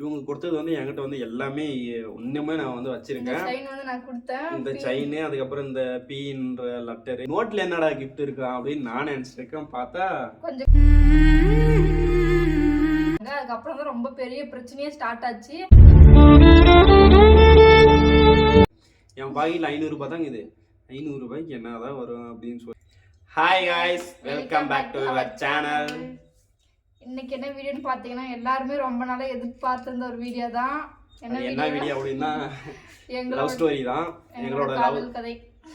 இவங்க கொடுத்தது வந்து என்கிட்ட வந்து எல்லாமே இன்னுமே நான் வந்து வச்சிருக்கேன். வந்து இந்த செயின் அதுக்கப்புறம் இந்த பீன்ற லெட்டர் நோட்ல என்னடா கிஃப்ட் இருக்கா அப்படின்னு நான் நினைச்சிருக்கேன். பார்த்தா கொஞ்சம் அதுக்கப்புறம் தான் ரொம்ப பெரிய பிரச்சனையே ஸ்டார்ட் ஆச்சு. என் பாக்கெட்ல ஐநூறு ரூபாய் தாங்க இது. ஐநூறு ரூபாய்க்கு என்னதான் வரும் அப்படின்னு சொல்லி. Hi guys welcome back to your channel இன்னைக்கு என்ன வீடியோன்னு பார்த்தீங்கன்னா எல்லாருமே ரொம்ப நாளா எதிர்பார்த்திருந்த ஒரு வீடியோ தான். என்ன வீடியோ அப்படின்னா லவ் ஸ்டோரி தான். எங்களோட லவ் கதை.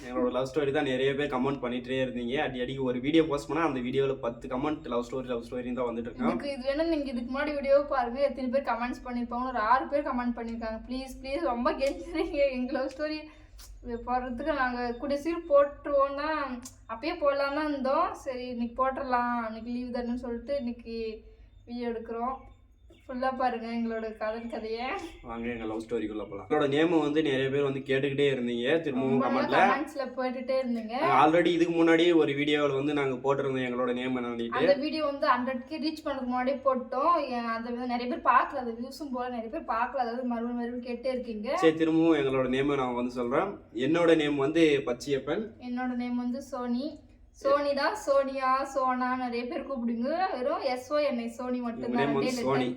எங்களோட லவ் ஸ்டோரி தான் நிறைய பேர் கமெண்ட் பண்ணிட்டே இருந்தீங்க. அடி அடிக்கு ஒரு வீடியோ போஸ்ட் பண்ணா அந்த வீடியோவில் பத்து comment love story love story தான் வந்துட்டு இருக்கோம் இது வேணும் நீங்க இதுக்கு முன்னாடி வீடியோ பாருங்க. எத்தனை பேர் கமெண்ட்ஸ் பண்ணிருப்பாங்க. ஒரு ஆறு பேர் கமெண்ட் பண்ணிருக்காங்க. ப்ளீஸ் ப்ளீஸ் ரொம்ப கெஞ்சுறீங்க எங்க லவ் ஸ்டோரி போடுறதுக்கு நாங்கள் கூடிய சீர் போட்டுருவோம்னா அப்பயே போடலாம் தான் இருந்தோம். சரி இன்னைக்கு போட்டுடலாம் இன்னைக்கு லீவ் தானேன்னு சொல்லிட்டு இன்னைக்கு வீடியோ எடுக்கிறோம். ஃபுல்லா பாருங்க எங்களோட காதல் கதையை. வாங்க எங்க லவ் ஸ்டோரிக்குள்ள போகலாம் என்னோட நேம் வந்து நிறைய பேர் வந்து கேட்டுக்கிட்டே இருந்தீங்க திரும்பவும் கமெண்ட்ல கமெண்ட்ஸ்ல போட்டுட்டே இருந்தீங்க. ஆல்ரெடி இதுக்கு முன்னாடி ஒரு வீடியோவில் வந்து நாங்கள் போட்டிருந்தோம் எங்களோட நேம் என்னன்னுட்டு அந்த வீடியோ வந்து ஹண்ட்ரட்க்கு ரீச் பண்ணதுக்கு முன்னாடியே போட்டோம். அந்த வந்து நிறைய பேர் பார்க்கல அந்த வியூஸும் போல நிறைய பேர் பார்க்கல. அதாவது மறுபடியும் மறுபடியும் கேட்டே இருக்கீங்க. சரி திரும்பவும் எங்களோட நேமை நான் வந்து சொல்கிறேன் என்னோட நேம் வந்து பச்சியப்பன். என்னோட நேம் வந்து சோனி. சோனி தான் சோனியா சோனா நிறைய பேர் கூப்பிடுங்க. வெறும் எஸ்ஓ என்னை சோனி மட்டும் வந்து சோனி.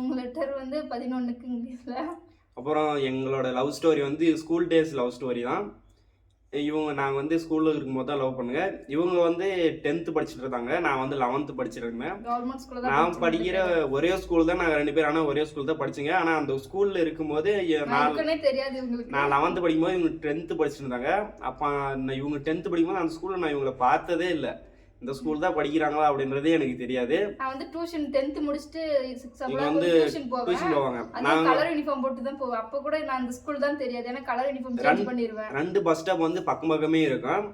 உங்க லெட்டர் வந்து பதினொன்னுக்கு இங்கிலீஷ்ல. அப்புறம் எங்களோட லவ் ஸ்டோரி வந்து ஸ்கூல் டேஸ் லவ் ஸ்டோரி தான். இவங்க நாங்கள் வந்து ஸ்கூலில் இருக்கும்போது தான் லவ் பண்ணுங்க. இவங்க வந்து டென்த்து படிச்சுட்டு இருந்தாங்க. நான் வந்து லெவன்த்து படிச்சுட்டு இருந்தேன். கவர்மெண்ட் ஸ்கூல்ல நான் படிக்கிற ஒரே ஸ்கூல் தான் நாங்கள் ரெண்டு பேரும் ஆனால் ஒரே ஸ்கூல் தான் படிச்சுங்க. ஆனால் அந்த ஸ்கூலில் இருக்கும்போது நான் தெரியாது இவங்களுக்கு. நான் லெவன்த்து படிக்கும்போது இவங்க டென்த்து படிச்சுட்டு இருந்தாங்க. அப்போ நான் இவங்க டென்த்து படிக்கும்போது அந்த ஸ்கூலில் நான் இவங்களை பார்த்ததே இல்லை. இந்த ஸ்கூல் தான் படிக்கிறாங்களா அப்படின்றதே எனக்கு தெரியாது. நான் வந்து டியூஷன் டென்த் முடிச்சுட்டு சிக்ஸ் இவங்க வந்து டியூஷன் போவாங்க. நாங்கள் கலர் யூனிஃபார்ம் போட்டு தான் போவேன் அப்ப கூட நான் அந்த ஸ்கூல் தான் தெரியாது. ஏன்னா கலர் யூனிஃபார்ம் சேஞ்ச் பண்ணிடுவேன் ரெண்டு பஸ் ஸ்டாப் வந்து பக்கம் பக்கமே இருக்கும்.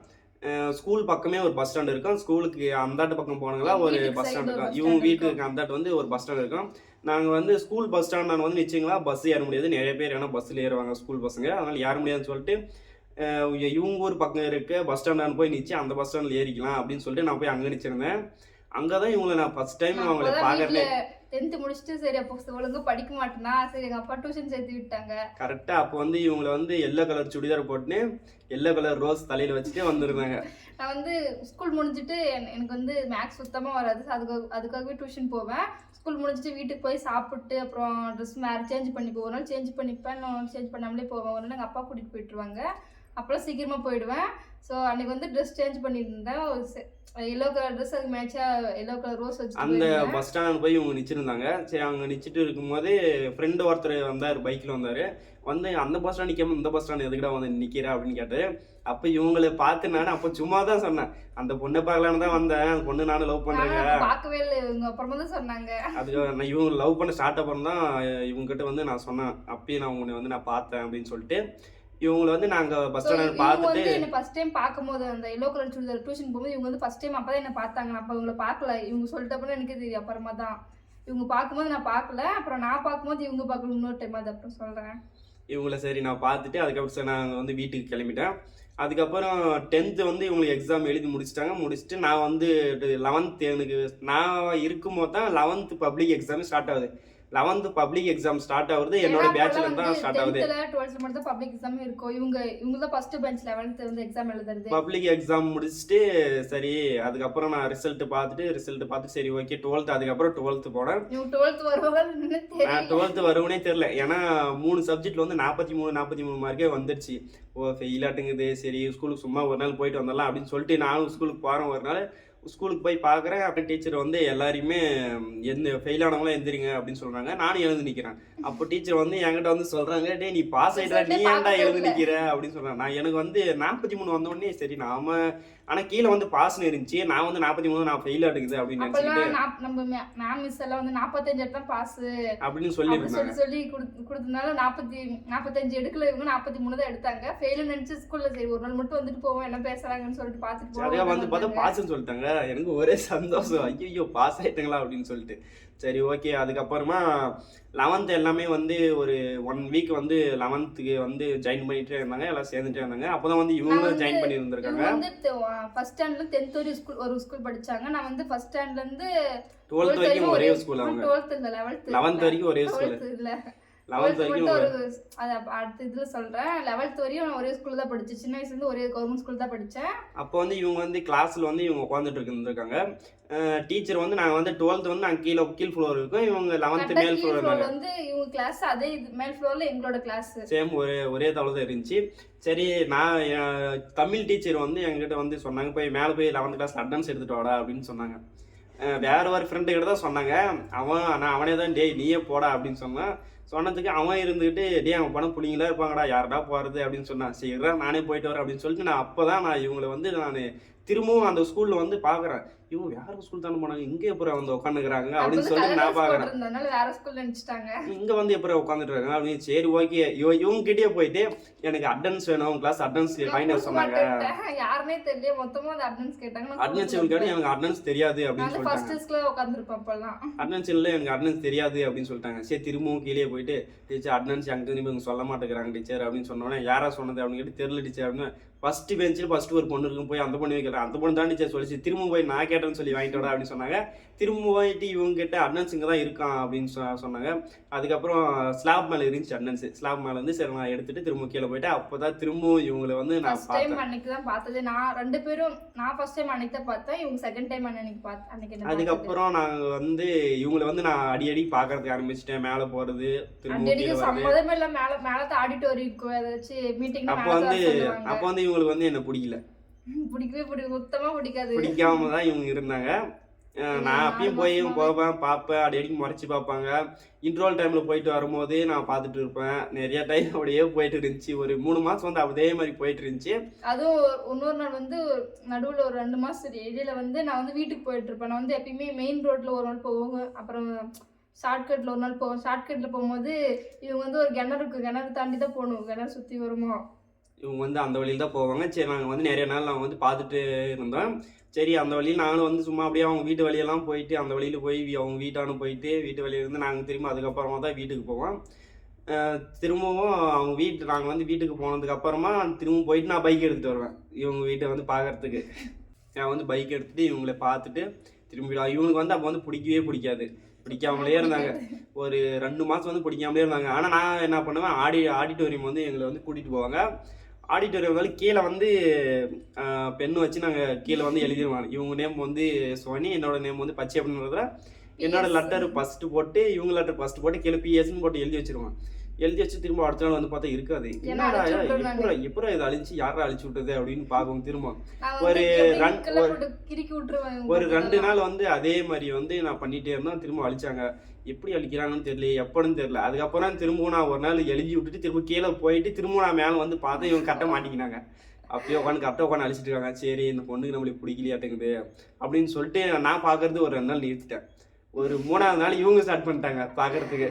ஸ்கூல் பக்கமே ஒரு பஸ் ஸ்டாண்ட் இருக்கும். ஸ்கூலுக்கு அந்தாட்டு பக்கம் போனாங்களா ஒரு பஸ் ஸ்டாண்ட் இருக்கும். இவங்க வீட்டுக்கு அந்தாட்டு வந்து ஒரு பஸ் ஸ்டாண்ட் இருக்கும். நாங்கள் வந்து ஸ்கூல் பஸ் ஸ்டாண்ட் வந்து நிச்சயங்களா பஸ் ஏற முடியாது. நிறைய பேர் ஏன்னா பஸ்ஸில் ஏறுவாங்க ஸ்கூல் பசங்க அதனால ஏற முடியாதுன்னு சொல்லிட்டு இவங்க ஊர் பக்கம் இருக்க பஸ் ஸ்டாண்டான போய் நிச்சு அந்த பஸ் ஸ்டாண்டில் ஏறிக்கலாம் அப்படின்னு சொல்லிட்டு நான் போய் அங்கே நிச்சிருந்தேன். அங்கே தான் இவங்களை நான் ஃபர்ஸ்ட் டைம் அவங்கள பார்க்கறதே. டென்த் முடிச்சுட்டு சரி அப்போ ஒழுங்கா படிக்க மாட்டேனா சரி எங்க அப்பா டியூஷன் சேர்த்து விட்டாங்க. கரெக்டாக அப்போ வந்து இவங்களை வந்து எல்லோ கலர் சுடிதார் போட்டுன்னு எல்லோ கலர் ரோஸ் தலையில் வச்சுட்டு வந்திருந்தாங்க. நான் வந்து ஸ்கூல் முடிஞ்சுட்டு என- எனக்கு வந்து மேக்ஸ் சுத்தமா வராது அதுக்கு அதுக்காகவே டியூஷன் போவேன். ஸ்கூல் முடிஞ்சுட்டு வீட்டுக்கு போய் சாப்பிட்டு அப்புறம் ட்ரெஸ் மேலே சேஞ்ச் பண்ணி ஒரு நாள் சேஞ்ச் பண்ணிப்பேன் சேஞ்ச் பண்ணாமலே போவேன். ஒரு நாள் எங்கள் அப்பா கூட்டிகிட்டு போயிட்டுருவாங்க. அப்போலாம் சீக்கிரமாக போயிடுவேன். ஸோ அன்னைக்கு வந்து ட்ரெஸ் சேஞ்ச் பண்ணியிருந்தேன் எல்லோ கலர் ட்ரெஸ் அதுக்கு மேட்சாக எல்லோ கலர் ரோஸ் வச்சு அந்த பஸ் ஸ்டாண்ட் போய் இவங்க நிச்சிருந்தாங்க. சரி அவங்க நிச்சிட்டு இருக்கும்போது ஃப்ரெண்டு ஒருத்தர் வந்தார் பைக்கில் வந்தார். வந்து அந்த பஸ் ஸ்டாண்ட் நிற்காம இந்த பஸ் ஸ்டாண்ட் எதுக்குடா வந்து நிற்கிற அப்படின்னு கேட்டாரு அப்போ இவங்களை பார்த்து நான் அப்போ சும்மா தான் சொன்னேன். அந்த பொண்ணை பார்க்கலான்னு தான் வந்தேன். அந்த பொண்ணு நானும் லவ் பண்ணுறேங்க நானும் பார்க்கவே இல்லை இவங்க. அப்புறமா தான் சொன்னாங்க. அதுக்கு நான் இவங்க லவ் பண்ண ஸ்டார்ட் அப்புறம் தான் இவங்ககிட்ட வந்து நான் சொன்னேன். அப்பயே நான் உங்களை வந்து நான் பார்த்தேன் அப்படின்னு சொல்லிட்டு. இவங்களை வந்து நாங்கள் பஸ் So, ஸ்டாண்ட் இவங்க பார்த்துட்டு என்ன ஃபர்ஸ்ட் டைம் பார்க்கும்போது அந்த எல்லோ கலர் சுடிதார் டியூஷன் போகும்போது இவங்க வந்து ஃபர்ஸ்ட் டைம் அப்பதான் என்ன பார்த்தாங்க. அப்ப இவங்கள பார்க்கல. இவங்க சொல்லிட்டப்பறம் எனக்கு தெரியும். அப்புறமா தான். இவங்க பார்க்கும்போது நான் பார்க்கல. அப்புறம் நான் பார்க்கும்போது இவங்க பார்க்கல. இன்னொரு டைம் அது அப்புறம் சொல்றேன். இவங்கள சரி நான் பார்த்துட்டு அதுக்கப்புறம் நான் வந்து வீட்டுக்கு கிளம்பிட்டேன். அதுக்கப்புறம் டென்த்து வந்து இவங்களுக்கு எக்ஸாம் எழுதி முடிச்சிட்டாங்க. முடிச்சுட்டு நான் வந்து லெவன்த்து எனக்கு நான் இருக்கும்போது தான் லெவன்த்து பப்ளிக் எக்ஸாம் ஸ்டார்ட் ஆகுது. லெவன்த்து பப்ளிக் எக்ஸாம் ஸ்டார்ட் ஆகுறது என்னோட பேட்ச்ல தான் ஸ்டார்ட் ஆகுது. டுவெல்த் மட்டும் தான் பப்ளிக் எக்ஸாம் இருக்கும் இவங்க இவங்க தான் ஃபர்ஸ்ட் பெஞ்ச் லெவன்த் வந்து எக்ஸாம் எழுதுறது. பப்ளிக் எக்ஸாம் முடிச்சுட்டு சரி அதுக்கப்புறம் நான் ரிசல்ட் பார்த்துட்டு ரிசல்ட் பார்த்து சரி ஓகே டுவெல்த் அதுக்கப்புறம் டுவெல்த்து போனேன். டுவெல்த் வருவாங்கன்னு நான் டுவெல்த்து வருவனே தெரில ஏன்னா மூணு சப்ஜெக்ட்ல வந்து நாற்பத்தி மூணு நாற்பத்தி மூணு மார்க்கே வந்துருச்சு ஓ ஃபெயிலாட்டுங்குது சரி ஸ்கூலுக்கு சும்மா ஒரு நாள் போயிட்டு வந்துடலாம் அப்படின்னு சொல்லிட்டு நானும் ஸ்கூலுக்கு போகிறேன் ஒரு நாள் ஸ்கூலுக்கு போய் பார்க்குறேன். அப்புறம் டீச்சர் வந்து எல்லாரையுமே எந்த ஃபெயிலானவங்களாம் எழுந்திரிங்க எந்திரிங்க அப்படின்னு சொல்கிறாங்க நானும் எழுந்து நிற்கிறேன் அப்போ டீச்சர் வந்து என்கிட்ட வந்து சொல்கிறாங்க டேய் நீ பாஸ் ஆகிட்டா நீ ஏன்டா எழுந்து நிற்கிற அப்படின்னு சொல்கிறாங்க நான் எனக்கு வந்து நாற்பத்தி மூணு வந்தோடனே சரி நாம ஆனால் கீழே வந்து பாஸ்னு இருந்துச்சு நான் வந்து நாற்பத்தி மூணு நான் ஃபெயில் ஆட்டுக்குது அப்படின்னு நாப்- நம்ம மேம் மிஸ் எல்லாம் வந்து நாற்பத்தஞ்சு எடுத்தா பாஸ் அப்படின்னு சொல்லி சொல்லி குடுத்- கொடுத்ததுனால நாற்பத்தி நாற்பத்தஞ்சு எடுக்கல இவங்க நாற்பத்தி மூணு தான் எடுத்தாங்க. ஃபெயிலு நினைச்சு ஸ்கூல்ல சரி ஒரு நாள் மட்டும் வந்துட்டு போவோம் என்ன பேசுறாங்கன்னு சொல்லிட்டு பார்த்துட்டு போவோம் வந்து பார்த்தா பாஸ்ன்னு சொல்லிட்டாங்க. எனக்கு ஒரே சந்தோஷம். ஐயோ பாஸ் ஆயிட்டங்களா அப்படின்னு சொல்லிட்டு. சரி ஓகே அதுக்கப்புறமா லெவன்த் எல்லாமே வந்து ஒரு ஒன் வீக் வந்து லெவன்த்துக்கு வந்து ஜாயின் பண்ணிட்டே இருந்தாங்க. எல்லாம் சேர்ந்துட்டே இருந்தாங்க. அப்போதான் வந்து இவங்களும் ஜாயின் பண்ணி இருந்திருக்காங்க வந்து ஃபர்ஸ்ட் ஸ்டாண்ட்ல டென்த் வரையும் ஸ்கூல் ஒரு ஸ்கூல் படிச்சாங்க. நான் வந்து ஃபர்ஸ்ட் ஸ்டாண்ட்ல இருந்து டுவெல்த் வரைக்கும் ஒரே ஸ்கூல் அவங்க. டுவெல்த் லெவல்த் லெவன்த் வரைக்கும் ஒரே ஸ்கூல் டுவெல்த் வரைக்கும் ஒரு அது அடுத்த இதுல சொல்றேன். லெவல்த் வரையும் ஒரே ஸ்கூல்ல தான் படிச்சேன் சின்ன வயசுல இருந்து ஒரே கவர்மெண்ட் ஸ்கூல் தான் படிச்சேன். அப்போ வந்து இவங்க வந்து கிளாஸ்ல வந்து இவங்க உட்காந்துட்டு இருந்திருக்காங்க. டீச்சர் வந்து நாங்கள் வந்து டுவெல்த் வந்து நாங்கள் கீழே கீழ் ஃப்ளோர் இருக்கோம். இவங்க லெவன்த் கரெக்டா மேல் ஃப்ளோர் வந்து இவங்க கிளாஸ் அதே இது மேல் ஃப்ளோர்ல எங்களோட கிளாஸ் சேம் ஒரே ஒரே தவளை தான் இருந்துச்சு. சரி நான் தமிழ் டீச்சர் வந்து எங்ககிட்ட வந்து சொன்னாங்க போய் மேலே போய் லெவன்த் கிளாஸ் அட்டன்ஸ் எடுத்துட்டு வாடா அப்படின்னு சொன்னாங்க. வேற ஒரு ஃப்ரெண்டு கிட்ட தான் சொன்னாங்க. அவன் நான் அவனே தான் டேய் நீயே போடா அப்படின்னு சொன்னான் சொன்னதுக்கு அவன் இருந்துக்கிட்டு டே அவன் பணம் பிள்ளைங்களா இருப்பாங்கடா யாரடா போகிறது அப்படின்னு சொன்னான். சரிடா நானே போயிட்டு வரேன் அப்படின்னு சொல்லிட்டு நான் அப்போ தான் நான் இவங்களை வந்து நான் திரும்பவும் அந்த ஸ்கூலில் வந்து பார்க்குறேன் இவங்க வேற ஸ்கூல் தானே போனாங்க? இங்கே எப்போ வந்து உட்காந்துக்கிறாங்க அப்படின்னு சொல்லிட்டு நான் இருந்ததுனால வேற ஸ்கூல் நினைச்சிட்டாங்க இங்க வந்து எப்படி உட்காந்துட்டு இருக்காங்க? அப்படின்னு சரி ஓகே இவங்க கிட்டே போயிட்டு எனக்கு அட்டன்ஸ் வேணும் கிளாஸ் அட்டன்ஸ் ஃபைன் கொடுக்க சொன்னாங்க. யாருனே தெரியல மொத்தமா அந்த அட்டனன்ஸ் கேட்டாங்க. கொடுக்க கேட்டு எனக்கு அட்டனன்ஸ் தெரியாது அப்படின்னு சொல்லிட்டாங்க. ஃபர்ஸ்ட் டெஸ்க்ல அட்டனன்ஸ் இல்லை எனக்கு அட்டனன்ஸ் தெரியாது அப்படின்னு சொல்லிட்டாங்க. சரி திரும்பவும் கீழே போயிட்டு டீச்சர் அட்டனன்ஸ் அங்கே திரும்பி சொல்ல மாட்டேங்கிறாங்க டீச்சர் அப்படின்னு சொன்னோன்னே யாரா சொன்னது அப்படின்னு கேட்டு தெரியல டீச்சர் அப்படின்னு ஃபர்ஸ்ட் பெஞ்சில் ஃபர்ஸ்ட் ஒரு பொண்ணு இருக்கும் போய் அந்த பொண்ணு வைக்கிறேன் அந்த பொண்ணு தான் டீச்சர் சொல்லிச்சு திரும்ப போய் நான் கேட்டேன்னு சொல்லி வாங்கிட்டு வாடா அப்படின்னு சொன்னாங்க. திரும்ப போயிட்டு இவங்க கிட்ட அட்டனன்ஸ் இங்கே தான் இருக்கான் அப்படின்னு சொன்னாங்க. அதுக்கப்புறம் ஸ்லாப் மேலே இருந்துச்சு அட்டனன்ஸ் ஸ்லாப் மேலே வந்து சரி நான் எடுத்துட்டு திரும்ப கீழே போயிட்டு அப்போ தான் திரும்பவும் இவங்களை வந்து நான் பார்த்தேன். அன்னைக்கு தான் பார்த்தது. நான் ரெண்டு பேரும் நான் ஃபர்ஸ்ட் டைம் அன்னைக்கு தான் பார்த்தேன். இவங்க செகண்ட் டைம் அன்னைக்கு பார்த்து அன்னைக்கு. அதுக்கப்புறம் நாங்கள் வந்து இவங்களை வந்து நான் அடி அடி பார்க்கறதுக்கு ஆரம்பிச்சிட்டேன். மேலே போகிறது திரும்ப சம்மதமே இல்ல. மேல மேல ஆடிட்டோரியம் ஏதாச்சும் மீட்டிங் அப்போ வந்து அப்போ வந்து இவங்களுக்கு வந்து என்ன பிடிக்கல. பிடிக்கவே பிடிக்கும் சுத்தமா பிடிக்காது. பிடிக்காம தான் இவங்க இருந்தாங்க. நான் அப்பயும் போய் போவேன் பார்ப்பேன் அடிக்கடி முறைச்சி பார்ப்பாங்க. இன்ட்ரோல் டைமில் போயிட்டு வரும்போது நான் பார்த்துட்டு இருப்பேன். நிறைய டைம் அப்படியே போயிட்டு இருந்துச்சு. ஒரு மூணு மாதம் வந்து அதே மாதிரி போயிட்டு இருந்துச்சு. அதுவும் இன்னொரு நாள் வந்து நடுவுல ஒரு ரெண்டு மாசம் இடையில வந்து நான் வந்து வீட்டுக்கு போயிட்டு இருப்பேன். நான் வந்து எப்பயுமே மெயின் ரோட்ல ஒரு நாள் போவோங்க. அப்புறம் ஷார்ட்கட்ல ஒரு நாள் போவோம். ஷார்ட்கட்ல போகும்போது இவங்க வந்து ஒரு கிணறு இருக்கு. கிணறு தாண்டி தான் போகணும். கிணறு சுத்தி வருமா? இவங்க வந்து அந்த வழியில் தான் போவாங்க. சரி நாங்கள் வந்து நிறைய நாள் நாங்கள் வந்து பார்த்துட்டு இருந்தோம் சரி அந்த வழியில் நாங்களும் வந்து சும்மா அப்படியே அவங்க வீட்டு வழியெல்லாம் போயிட்டு அந்த வழியில் போய் அவங்க வீட்டானு போயிட்டு வீட்டு வழியில இருந்து நாங்கள் திரும்ப அதுக்கப்புறமா தான் வீட்டுக்கு போவோம். திரும்பவும் அவங்க வீட்டு நாங்கள் வந்து வீட்டுக்கு போனதுக்கு அப்புறமா திரும்ப போயிட்டு நான் பைக் எடுத்துகிட்டு வருவேன். இவங்க வீட்டை வந்து பார்க்கறதுக்கு. நான் வந்து பைக் எடுத்துட்டு இவங்களை பார்த்துட்டு திரும்பி இவங்களுக்கு வந்து அப்போ வந்து பிடிக்கவே பிடிக்காது. பிடிக்காமலே இருந்தாங்க. ஒரு ரெண்டு மாதம் வந்து பிடிக்காமலே இருந்தாங்க. ஆனால் நான் என்ன பண்ணுவேன் ஆடி ஆடிட்டோரியம் வந்து எங்களை வந்து கூட்டிகிட்டு போவாங்க. ஆடிட்டோரியம் வந்து கீழே வந்து பென்னு வச்சு நாங்கள் கீழே வந்து எழுதிடுவாங்க இவங்க நேம் வந்து சோனி என்னோட நேம் வந்து பச்சை அப்படின்றதுல என்னோட லெட்டர் ஃபர்ஸ்ட் போட்டு இவங்க லெட்டர் ஃபர்ஸ்ட் போட்டு கீழே பிஎஸ்ன்னு போட்டு எழுதி வச்சிருவான் எழுதி வச்சு திரும்ப அடுத்த நாள் வந்து பார்த்தா இருக்காது. என்னடா. எப்பரா எப்பரா இதை அழிச்சு யாரா அழிச்சு விட்டது அப்படின்னு பார்க்கும் திரும்ப. ஒரு ஒரு- ரெண்டு. நாள் வந்து அதே மாதிரி வந்து நான் பண்ணிட்டே இருந்தேன் திரும்ப அழிச்சாங்க. எப்படி அழிக்கிறாங்கன்னு தெரியல எப்படின்னு தெரியல. அதுக்கப்புறம் திரும்பவும் நான் ஒரு நாள் எழுதி விட்டுட்டு திரும்ப கீழே போயிட்டு திரும்ப நான் மேலே வந்து பார்த்தேன் இவங்க கரெக்டாக மாட்டிக்கினாங்க அப்பயே உட்காந்து கரெக்டாக உட்காந்து அழிச்சிட்டு இருக்காங்க. சரி இந்த பொண்ணுக்கு நம்மளுக்கு பிடிக்கலையாட்டுங்குது அப்படின்னு சொல்லிட்டு நான் பார்க்கறது ஒரு ரெண்டு நாள் நிறுத்திட்டேன். ஒரு மூணாவது நாள் இவங்க ஸ்டார்ட் பண்ணிட்டாங்க பார்க்கறதுக்கு.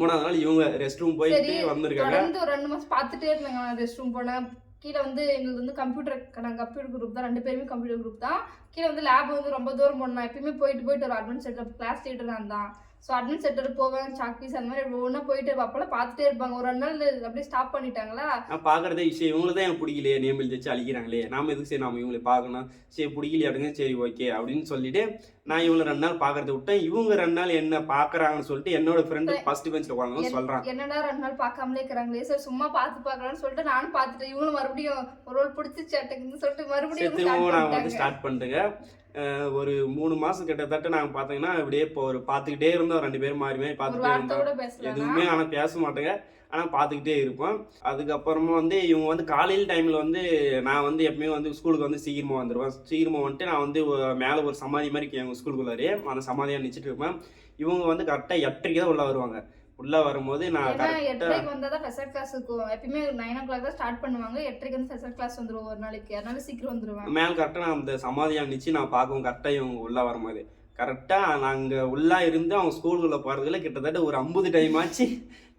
மூணாவது நாள் இவங்க ரெஸ்ட் ரூம் போயிட்டு வந்திருக்காங்க. ரெண்டு மாசம் பார்த்துட்டே இருந்தாங்க. ரெஸ்ட் ரூம் போனேன். கீழே வந்து எங்களுக்கு வந்து கம்ப்யூட்டர் நாங்கள் கம்ப்யூட்டர் குரூப் தான் ரெண்டு பேருமே கம்ப்யூட்டர் குரூப் தான். கீழே வந்து லேப் வந்து ரொம்ப தூரம் போனோம் எப்பயுமே போயிட்டு போயிட்டு ஒரு அட்வான்ஸ் செட்டப் கிளாஸ் லீடர் நான் தான் ஸோ அட்வான்ஸ் செட்டர் போவேன் சாக் பீஸ் அந்த மாதிரி ஒவ்வொன்றா போயிட்டு. அப்போல்லாம் பார்த்துட்டே இருப்பாங்க. ஒரு ரெண்டு நாள் அப்படியே ஸ்டாப் பண்ணிட்டாங்களா? நான் பார்க்குறதே விஷயம். இவங்களை தான் எனக்கு பிடிக்கலையே. நேம் எழுதி அழிக்கிறாங்களே. நாம எதுக்கு சரி நாம இவங்களை பார்க்கணும். சரி பிடிக்கலையாடுங்க சரி ஓகே அப்படின்னு சொல்லிட்டு நான் இவங்களை ரெண்டு நாள் பார்க்கறத விட்டேன். இவங்க ரெண்டு நாள் என்ன பார்க்கறாங்கன்னு சொல்லிட்டு என்னோட ஃப்ரெண்டு ஃபர்ஸ்ட் பெஞ்சில் உட்காந்து சொல்கிறான் என்னடா ரெண்டு நாள் பார்க்காமலே இருக்கிறாங்களே? சார் சும்மா பார்த்து பார்க்கலாம்னு சொல்லிட்டு நானும் பார்த்துட்டு இவங்களும் மறுபடியும் ஒரு ரோல் பிடிச்சி சேட்டைக்குன்னு சொல்லிட்டு மறுபடியும் நான் வந்து ஸ்டார்ட் பண்ணிட்டுங்க. அஹ் ஒரு மூணு மாதம் கிட்டத்தட்ட நாங்கள் பார்த்தீங்கன்னா இப்படியே இப்போ ஒரு பார்த்துக்கிட்டே இருந்தோம். ரெண்டு பேரும் மாறி மாறி வார்த்தை இருந்தோம். எதுவுமே ஆனால் பேச மாட்டேங்க. ஆனால் பார்த்துக்கிட்டே இருப்போம். அதுக்கப்புறமா வந்து இவங்க வந்து காலையில் டைமில் வந்து நான் வந்து எப்பவுமே வந்து ஸ்கூலுக்கு வந்து சீக்கிரமாக வந்துடுவேன் சீக்கிரமாக வந்துட்டு நான் வந்து மேலே ஒரு சமாதி மாதிரி எங்கள் ஸ்கூலுக்குள்ளாரே அந்த சமாதியாக நிச்சிட்டு இருப்பேன். இவங்க வந்து கரெக்டாக எட்டரைக்கு தான் உள்ளே வருவாங்க. உள்ளே வரும்போது நான் எட்டரைக்கு வந்தா தான் ஸ்பெஷல் கிளாஸ் இருக்கும். எப்பயுமே நைன் ஓ கிளாக் தான் ஸ்டார்ட் பண்ணுவாங்க. எட்டரைக்கு வந்து ஸ்பெஷல் கிளாஸ் வந்துரும் ஒரு நாளைக்கு. அதனால சீக்கிரம் வந்துருவேன். மேலே கரெக்டாக நான் அந்த சமாதியாக நிச்சு நான் பார்க்கவும் கரெக்டாக இவங்க உள்ளே வரும்போது. கரெக்டாக நாங்கள் உள்ளே இருந்து அவங்க ஸ்கூலுக்குள்ளே போகிறதுல கிட்டத்தட்ட ஒரு ஐம்பது டைம் ஆச்சு.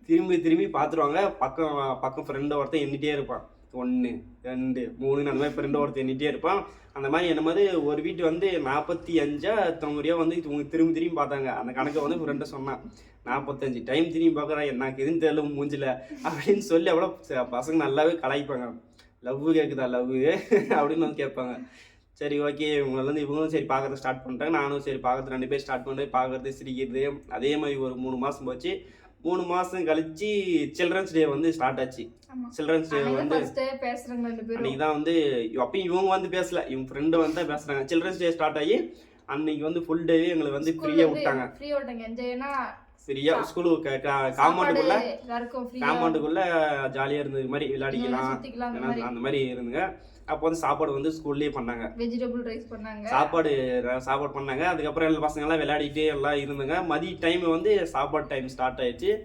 திரும்பி திரும்பி பார்த்துருவாங்க. பக்கம் பக்கம் ஃப்ரெண்டு ஒருத்தன் எண்ணிட்டே இருப்பான். ஒன்று ரெண்டு மூணு அந்த மாதிரி ஃப்ரெண்டு ஒருத்தர் எண்ணிட்டே இருப்பான் அந்த மாதிரி என்ன மாதிரி ஒரு வீட்டு வந்து நாற்பத்தி அஞ்சா தொண்ணூறியா வந்து இவங்க திரும்பி திரும்பி பார்த்தாங்க. அந்த கணக்கை வந்து ஃப்ரெண்டை சொன்னான் நாற்பத்தஞ்சு டைம் திரும்பி பார்க்குறான் எனக்கு எதுவும் தெரியல மூஞ்சில. அப்படின்னு சொல்லி அவ்வளோ பசங்க நல்லாவே கலாய்ப்பாங்க. லவ் கேட்குதா லவ்? அப்படின்னு வந்து கேட்பாங்க. சரி ஓகே. இவங்கள வந்து இவங்களும் சரி பார்க்கறது ஸ்டார்ட் பண்ணிட்டாங்க. நானும் சரி பார்க்கறது ரெண்டு பேர் ஸ்டார்ட் பண்ணி பார்க்கறது சிரிக்கிறது. அதே மாதிரி ஒரு மூணு மாதம் போச்சு. மூணு மாதம் கழிச்சு சில்ட்ரன்ஸ் டே வந்து ஸ்டார்ட் ஆச்சு. சில்ட்ரன்ஸ் டே வந்து அன்னைக்கு தான் வந்து அப்பயும் இவங்க வந்து பேசல இவங்க ஃப்ரெண்டு வந்து தான் பேசுறாங்க. சில்ட்ரன்ஸ் டே ஸ்டார்ட் ஆகி அன்னைக்கு வந்து ஃபுல் டேவே எங்களுக்கு வந்து ஃப்ரீயாக விட்டாங்க. ஃப்ரீயா விட்டாங்க. என்ஜாய்னா ஃப்ரீயா ஸ்கூலுக்கு காம்பவுண்டுக்குள்ள காம்பவுண்டுக்குள்ள ஜாலியாக இருந்தது மாதிரி விளையாடிக்கலாம். அந்த மாதிரி. இருந்துங்க. அப்போ வந்து சாப்பாடு வந்து ஸ்கூல்லேயே பண்ணாங்க. வெஜிடபிள் ரைஸ் பண்ணாங்க. சாப்பாடு சாப்பாடு பண்ணாங்க. அதுக்கப்புறம் எல்லா பசங்கள்லாம் விளையாடிட்டே எல்லாம் இருந்துங்க. மதிய டைம் வந்து சாப்பாடு டைம் ஸ்டார்ட் ஆயிடுச்சு.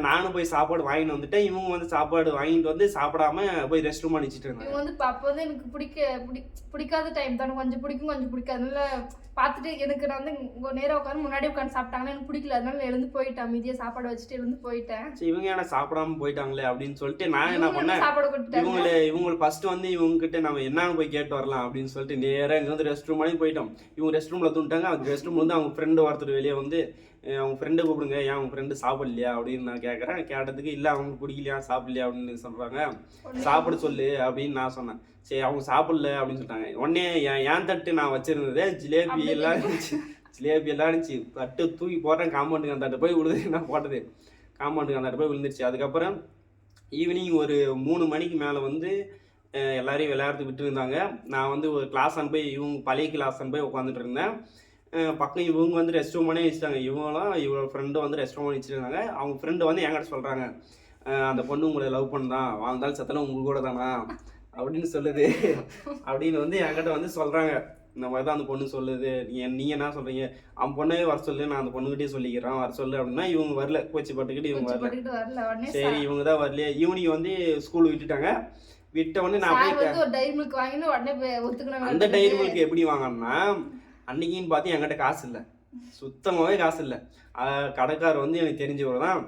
நானும் போய் சாப்பாடு வாங்கிட்டு வந்துட்டேன். இவங்க வந்து சாப்பாடு வாங்கிட்டு வந்து சாப்பிடாம போய் ரெஸ்ட் ரூம் அடிச்சிட்டு இவங்க வந்து அப்ப வந்து எனக்கு பிடிக்க பிடி- பிடிக்காத டைம் தான். கொஞ்சம் பிடிக்கும் கொஞ்சம் பிடிக்காது. அதனால பார்த்துட்டு எனக்கு நான் வந்து இங்க நேரா உட்காந்து முன்னாடி உட்காந்து சாப்பிட்டாங்கன்னா எனக்கு பிடிக்கல. அதனால எழுந்து போயிட்டேன். மீதியா சாப்பாடு வச்சுட்டு எழுந்து போயிட்டேன். சரி இவங்க என்ன சாப்பிடாம போயிட்டாங்களே அப்படின்னு சொல்லிட்டு நான் என்ன பண்ணேன்? சாப்பாடு கொடுத்துட்டாங்க? இவங்கள இவங்க ஃபர்ஸ்ட் வந்து இவங்க கிட்ட நம்ம என்னன்னு போய் கேட்டு வரலாம் அப்படின்னு சொல்லிட்டு நேரா இங்க வந்து ரெஸ்ட் ரூம் வரையும் போயிட்டோம். இவங்க ரெஸ்ட் ரூம்ல தூண்டாங்க அந்த ரெஸ்ட் ரூம்ல வந்து அவங்க ஃப்ரெண்டு ஒருத்தர் வெளியே வந்து அவங்க ஃப்ரெண்டை கூப்பிடுங்க. ஏன் அவங்க ஃப்ரெண்டு சாப்பிடலையா? அப்படின்னு நான் கேட்குறேன் கேட்டதுக்கு இல்லை அவங்க பிடிக்கலையா? சாப்பிடலையா? அப்படின்னு சொல்றாங்க. சாப்பிட சொல்லு. அப்படின்னு நான் சொன்னேன். சரி அவங்க சாப்பிடல அப்படின்னு சொல்லிட்டாங்க. உடனே என் ஏன் தட்டு நான் வச்சிருந்தது. ஜிலேபி எல்லாம் இருந்துச்சு. ஜிலேபி எல்லாம் இருந்துச்சு. தட்டு தூக்கி போடுறேன் காம்பவுண்டுக்கு அந்த தட்டு போய் விழுது நான் போட்டது. காம்பவுண்டுக்கு அந்த தட்டு போய் விழுந்துருச்சு. அதுக்கப்புறம் ஈவினிங் ஒரு மூணு மணிக்கு மேலே வந்து எல்லாரையும் விளையாடுறது விட்டுருந்தாங்க நான் வந்து ஒரு கிளாஸ் ஆன் போய் இவங்க பழைய கிளாஸ் போய் உட்காந்துட்டு இருந்தேன். பக்கம் இவங்க வந்து ரெஸ்ட் ரூம் பண்ணி வச்சுட்டாங்க. இவங்களாம் இவங்க ஃப்ரெண்டு வந்து ரெஸ்ட் ரூம் வச்சுருந்தாங்க. அவங்க ஃப்ரெண்டு வந்து என்கிட்ட சொல்கிறாங்க அந்த பொண்ணு உங்களை லவ் பண்ணதான். வாழ்ந்தாலும் சத்தலாம் உங்க கூட தானா? அப்படின்னு சொல்லுது. அப்படின்னு வந்து என்கிட்ட வந்து சொல்கிறாங்க இந்த மாதிரி தான் அந்த பொண்ணு சொல்லுது. நீ நீங்க என்ன சொல்றீங்க? அவன் பொண்ணே வர சொல்லு நான் அந்த பொண்ணுகிட்டே சொல்லிக்கிறேன். வர சொல்லு அப்படின்னா இவங்க வரல. கோச்சி பட்டுக்கிட்டு இவங்க வரல. சரி இவங்க தான் வரலையே. ஈவினிங் வந்து ஸ்கூல் விட்டுட்டாங்க. விட்ட உடனே நான் போய் அந்த டைரி மில்க் எப்படி வாங்கினா அன்னைக்குன்னு பார்த்து என்கிட்ட காசு இல்லை. சுத்தமாகவே காசு இல்லை. கடைக்காரர் வந்து எனக்கு தெரிஞ்சவர் தான்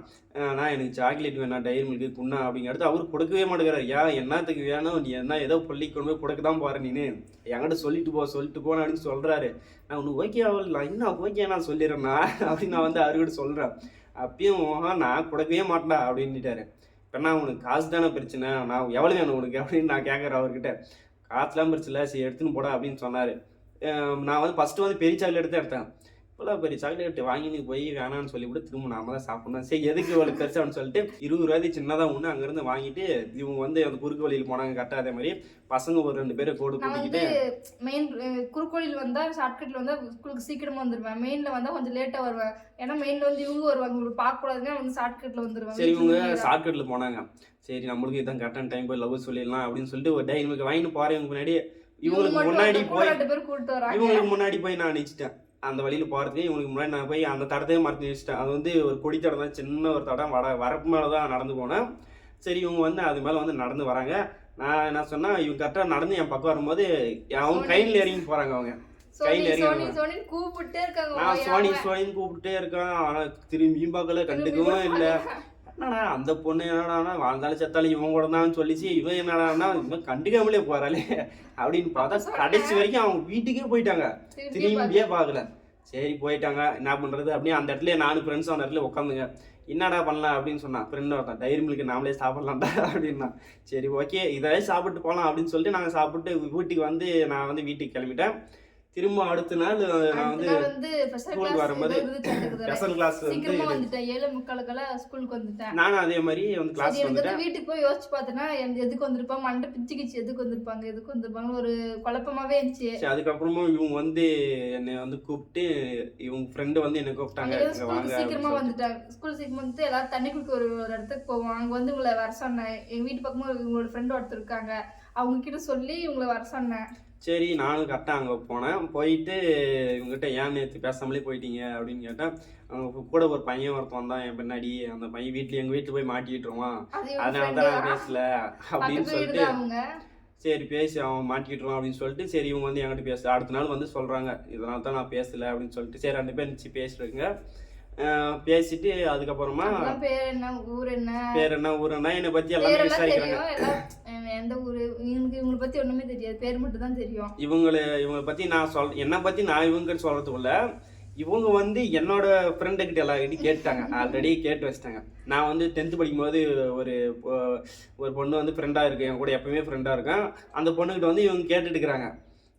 நான் எனக்கு சாக்லேட் வேணாம் டைரி மில்க்கு குண்ணா அப்படிங்கிறது அவர் கொடுக்கவே மாட்டேங்கிறார். ஏன் என்னத்துக்கு வேணும்? நீ என்ன ஏதோ பள்ளி கொண்டு போய் கொடுக்க தான் பாரு நீனு. என்கிட்ட சொல்லிட்டு போ சொல்லிட்டு போன அப்படின்னு சொல்கிறாரு நான் ஒன்று ஓகே ஆகல இன்னும் ஓகே நான் சொல்லிடுறேண்ணா அப்படின்னு நான் வந்து அவர்கிட்ட சொல்கிறேன் அப்பயும் நான் கொடுக்கவே மாட்டேன்டா அப்படின்ட்டாரு இப்போ நான் உனக்கு காசு தானே பிரச்சனை நான் எவ்வளோ வேணும் உனக்கு? அப்படின்னு நான் கேட்குறேன் அவர்கிட்ட. காசுலாம் பிரச்சனை சரி எடுத்துன்னு போடா அப்படின்னு சொன்னார். நான் வந்து ஃபஸ்ட்டு வந்து பெரிய சாக்லேட் எடுத்து எடுத்தேன். இப்போலாம் பெரிய சாக்லேட் வாங்கி நீ போய் வேணாம்னு சொல்லிவிட்டு திரும்ப நாம தான் சாப்பிடணும். சரி எதுக்கு இவ்வளோ பெருசான்னு சொல்லிட்டு இருபது ரூபாய்க்கு சின்னதாக ஒன்று அங்கேருந்து வாங்கிட்டு இவங்க வந்து அந்த குறுக்கு வழியில் போனாங்க கரெக்டாக அதே மாதிரி பசங்க ஒரு ரெண்டு பேரை கோடு கூட்டிக்கிட்டு மெயின் குறுக்கோழியில் வந்தா ஷார்ட்கட்ல வந்தா ஸ்கூலுக்கு சீக்கிரமா வந்துருவேன். மெயின்ல வந்தா கொஞ்சம் லேட்டா வருவேன். ஏன்னா மெயின்ல வந்து இவங்க வருவாங்க. இவங்க பார்க்க கூடாதுன்னா வந்து ஷார்ட்கட்ல வந்துருவாங்க சரி இவங்க ஷார்ட்கட்டில் போனாங்க. சரி நம்மளுக்கு இதான் கரெக்டான டைம் போய் லவ் சொல்லிடலாம் அப்படின்னு சொல்லிட்டு ஒரு டைம் வாங்கிட்டு போகிறேன் முன்னாடி. இவங்களுக்கு முன்னாடி போய் இவங்களுக்கு முன்னாடி போய் நான் நிச்சிட்டேன் அந்த வழியில் போகிறதுக்கு இவங்களுக்கு முன்னாடி நான் போய் அந்த தடத்தையும் மறந்து வச்சுட்டேன். அது வந்து ஒரு கொடி தடம் தான் சின்ன ஒரு தடம் வட வரப்பு மேலே தான் நடந்து போனேன். சரி இவங்க வந்து அது மேலே வந்து நடந்து வராங்க. நான் என்ன சொன்னா இவங்க கரெக்டாக நடந்து என் பக்கம் வரும்போது அவங்க கையில் இறங்கி போகிறாங்க அவங்க. கையில கூப்பிட்டே இருக்காங்க நான். சோனி சோனின்னு கூப்பிட்டே இருக்கேன். ஆனால் திரும்பியும் பார்க்கல கண்டுக்கவும் இல்லை. என்னடா அந்த பொண்ணு என்னடானா வாழ்ந்தாலும் செத்தாலும் இவன் கூட தான் சொல்லிச்சு இவன் என்னடானா இவன் கண்டுக்காமலே போறாளே அப்படின்னு பார்த்தா கடைசி வரைக்கும் அவங்க வீட்டுக்கே போயிட்டாங்க. திரும்பி திரும்பியே பார்க்கல. சரி போயிட்டாங்க. என்ன பண்றது? அப்படியே அந்த இடத்துல நாலு ஃப்ரெண்ட்ஸ் அந்த இடத்துல உட்காந்துங்க என்னடா பண்ணலாம் அப்படின்னு சொன்னான் ஃப்ரெண்ட் ஒருத்தன் டைரி மில்க்கு நாமளே சாப்பிடலாம்டா அப்படின்னா. சரி ஓகே இதை சாப்பிட்டு போகலாம் அப்படின்னு சொல்லிட்டு நாங்கள் சாப்பிட்டு வீட்டுக்கு வந்து நான் வந்து வீட்டுக்கு கிளம்பிட்டேன். திரும்ப அடுத்த நாள் நான் வந்து வந்து ஸ்கூலுக்கு கிளாஸ் வரும்போது வரும்போது ஸ்பெஷல் கிளாஸ் வந்து வந்துட்டேன். ஏழு முக்காலுக்கெல்லாம் ஸ்கூலுக்கு வந்துட்டேன். நானும் அதே மாதிரி வந்து கிளாஸ் வந்துட்டேன். வந்து வீட்டுக்கு போய் யோசிச்சு பார்த்தேன்னா எதுக்கு வந்திருப்பாங்க மண்டை பிச்சுக்கிச்சு. எதுக்கு வந்திருப்பாங்க? எதுக்கு வந்திருப்பாங்க ஒரு குழப்பமாவே இருந்துச்சு. சரி அதுக்கப்புறமும் இவங்க வந்து என்னை வந்து கூப்பிட்டு இவங்க ஃப்ரெண்டு வந்து என்னை கூப்பிட்டாங்க. சீக்கிரமா. வந்துட்டாங்க ஸ்கூல் சீக்கிரமா வந்து எல்லாரும் தண்ணி குடிக்க ஒரு ஒரு இடத்துக்கு போவோம். அங்க வந்து உங்களை வர சொன்னேன். எங்க வீட்டு பக்கமா ஒரு- உங்களோட ஃப்ரெண்ட் ஒருத்தர் இருக்காங்க. அவங்க கிட்ட சொல்லி உங்களை வர சொன்னேன். சரி நானும் கரெக்டாக அங்கே போனேன். போயிட்டு இவங்ககிட்ட ஏன் நேற்று பேசாமலே போயிட்டீங்க? அப்படின்னு கேட்டேன் அவங்க கூட ஒரு பையன் ஒருத்தன் தான் என் பின்னாடி. அந்த பையன் வீட்டில் எங்கள் வீட்டில் போய் மாட்டிக்கிட்டுருவான். அதனால தான் நான். பேசல. அப்படின்னு சொல்லிட்டு சரி பேசி அவன் மாட்டிக்கிட்டுருவான் அப்படின்னு சொல்லிட்டு சரி இவங்க வந்து என்கிட்ட பேச. அடுத்த நாள் வந்து சொல்கிறாங்க இதனால தான் நான் பேசல அப்படின்னு சொல்லிட்டு. சரி ரெண்டு பேர் நிச்சு பேசுறதுங்க பேசிட்டு அதுக்கப்புறமா பேர் என்ன? ஊர் என்ன? பேர் என்ன? ஊர் என்ன? என்னை பற்றி எல்லாமே விசாரிக்கிறாங்க. எந்த ஊரு? இவங்களுக்கு இவங்களை பத்தி ஒண்ணுமே தெரியாது. பேர் மட்டும் தான் தெரியும். இவங்களை இவங்களை பற்றி நான் சொல் என்னை பற்றி நான் இவங்க சொல்கிறதுக்குள்ள இவங்க வந்து என்னோட ஃப்ரெண்டு கிட்ட எல்லார்கிட்டையும் கேட்டாங்க ஆல்ரெடி கேட்டு வச்சிட்டாங்க. நான் வந்து டென்த்து படிக்கும்போது ஒரு ஒரு பொண்ணு வந்து ஃப்ரெண்டாக இருக்கு. என் கூட எப்பவுமே ஃப்ரெண்டாக இருக்கேன் அந்த பொண்ணுகிட்ட வந்து இவங்க கேட்டுட்டு இருக்கிறாங்க.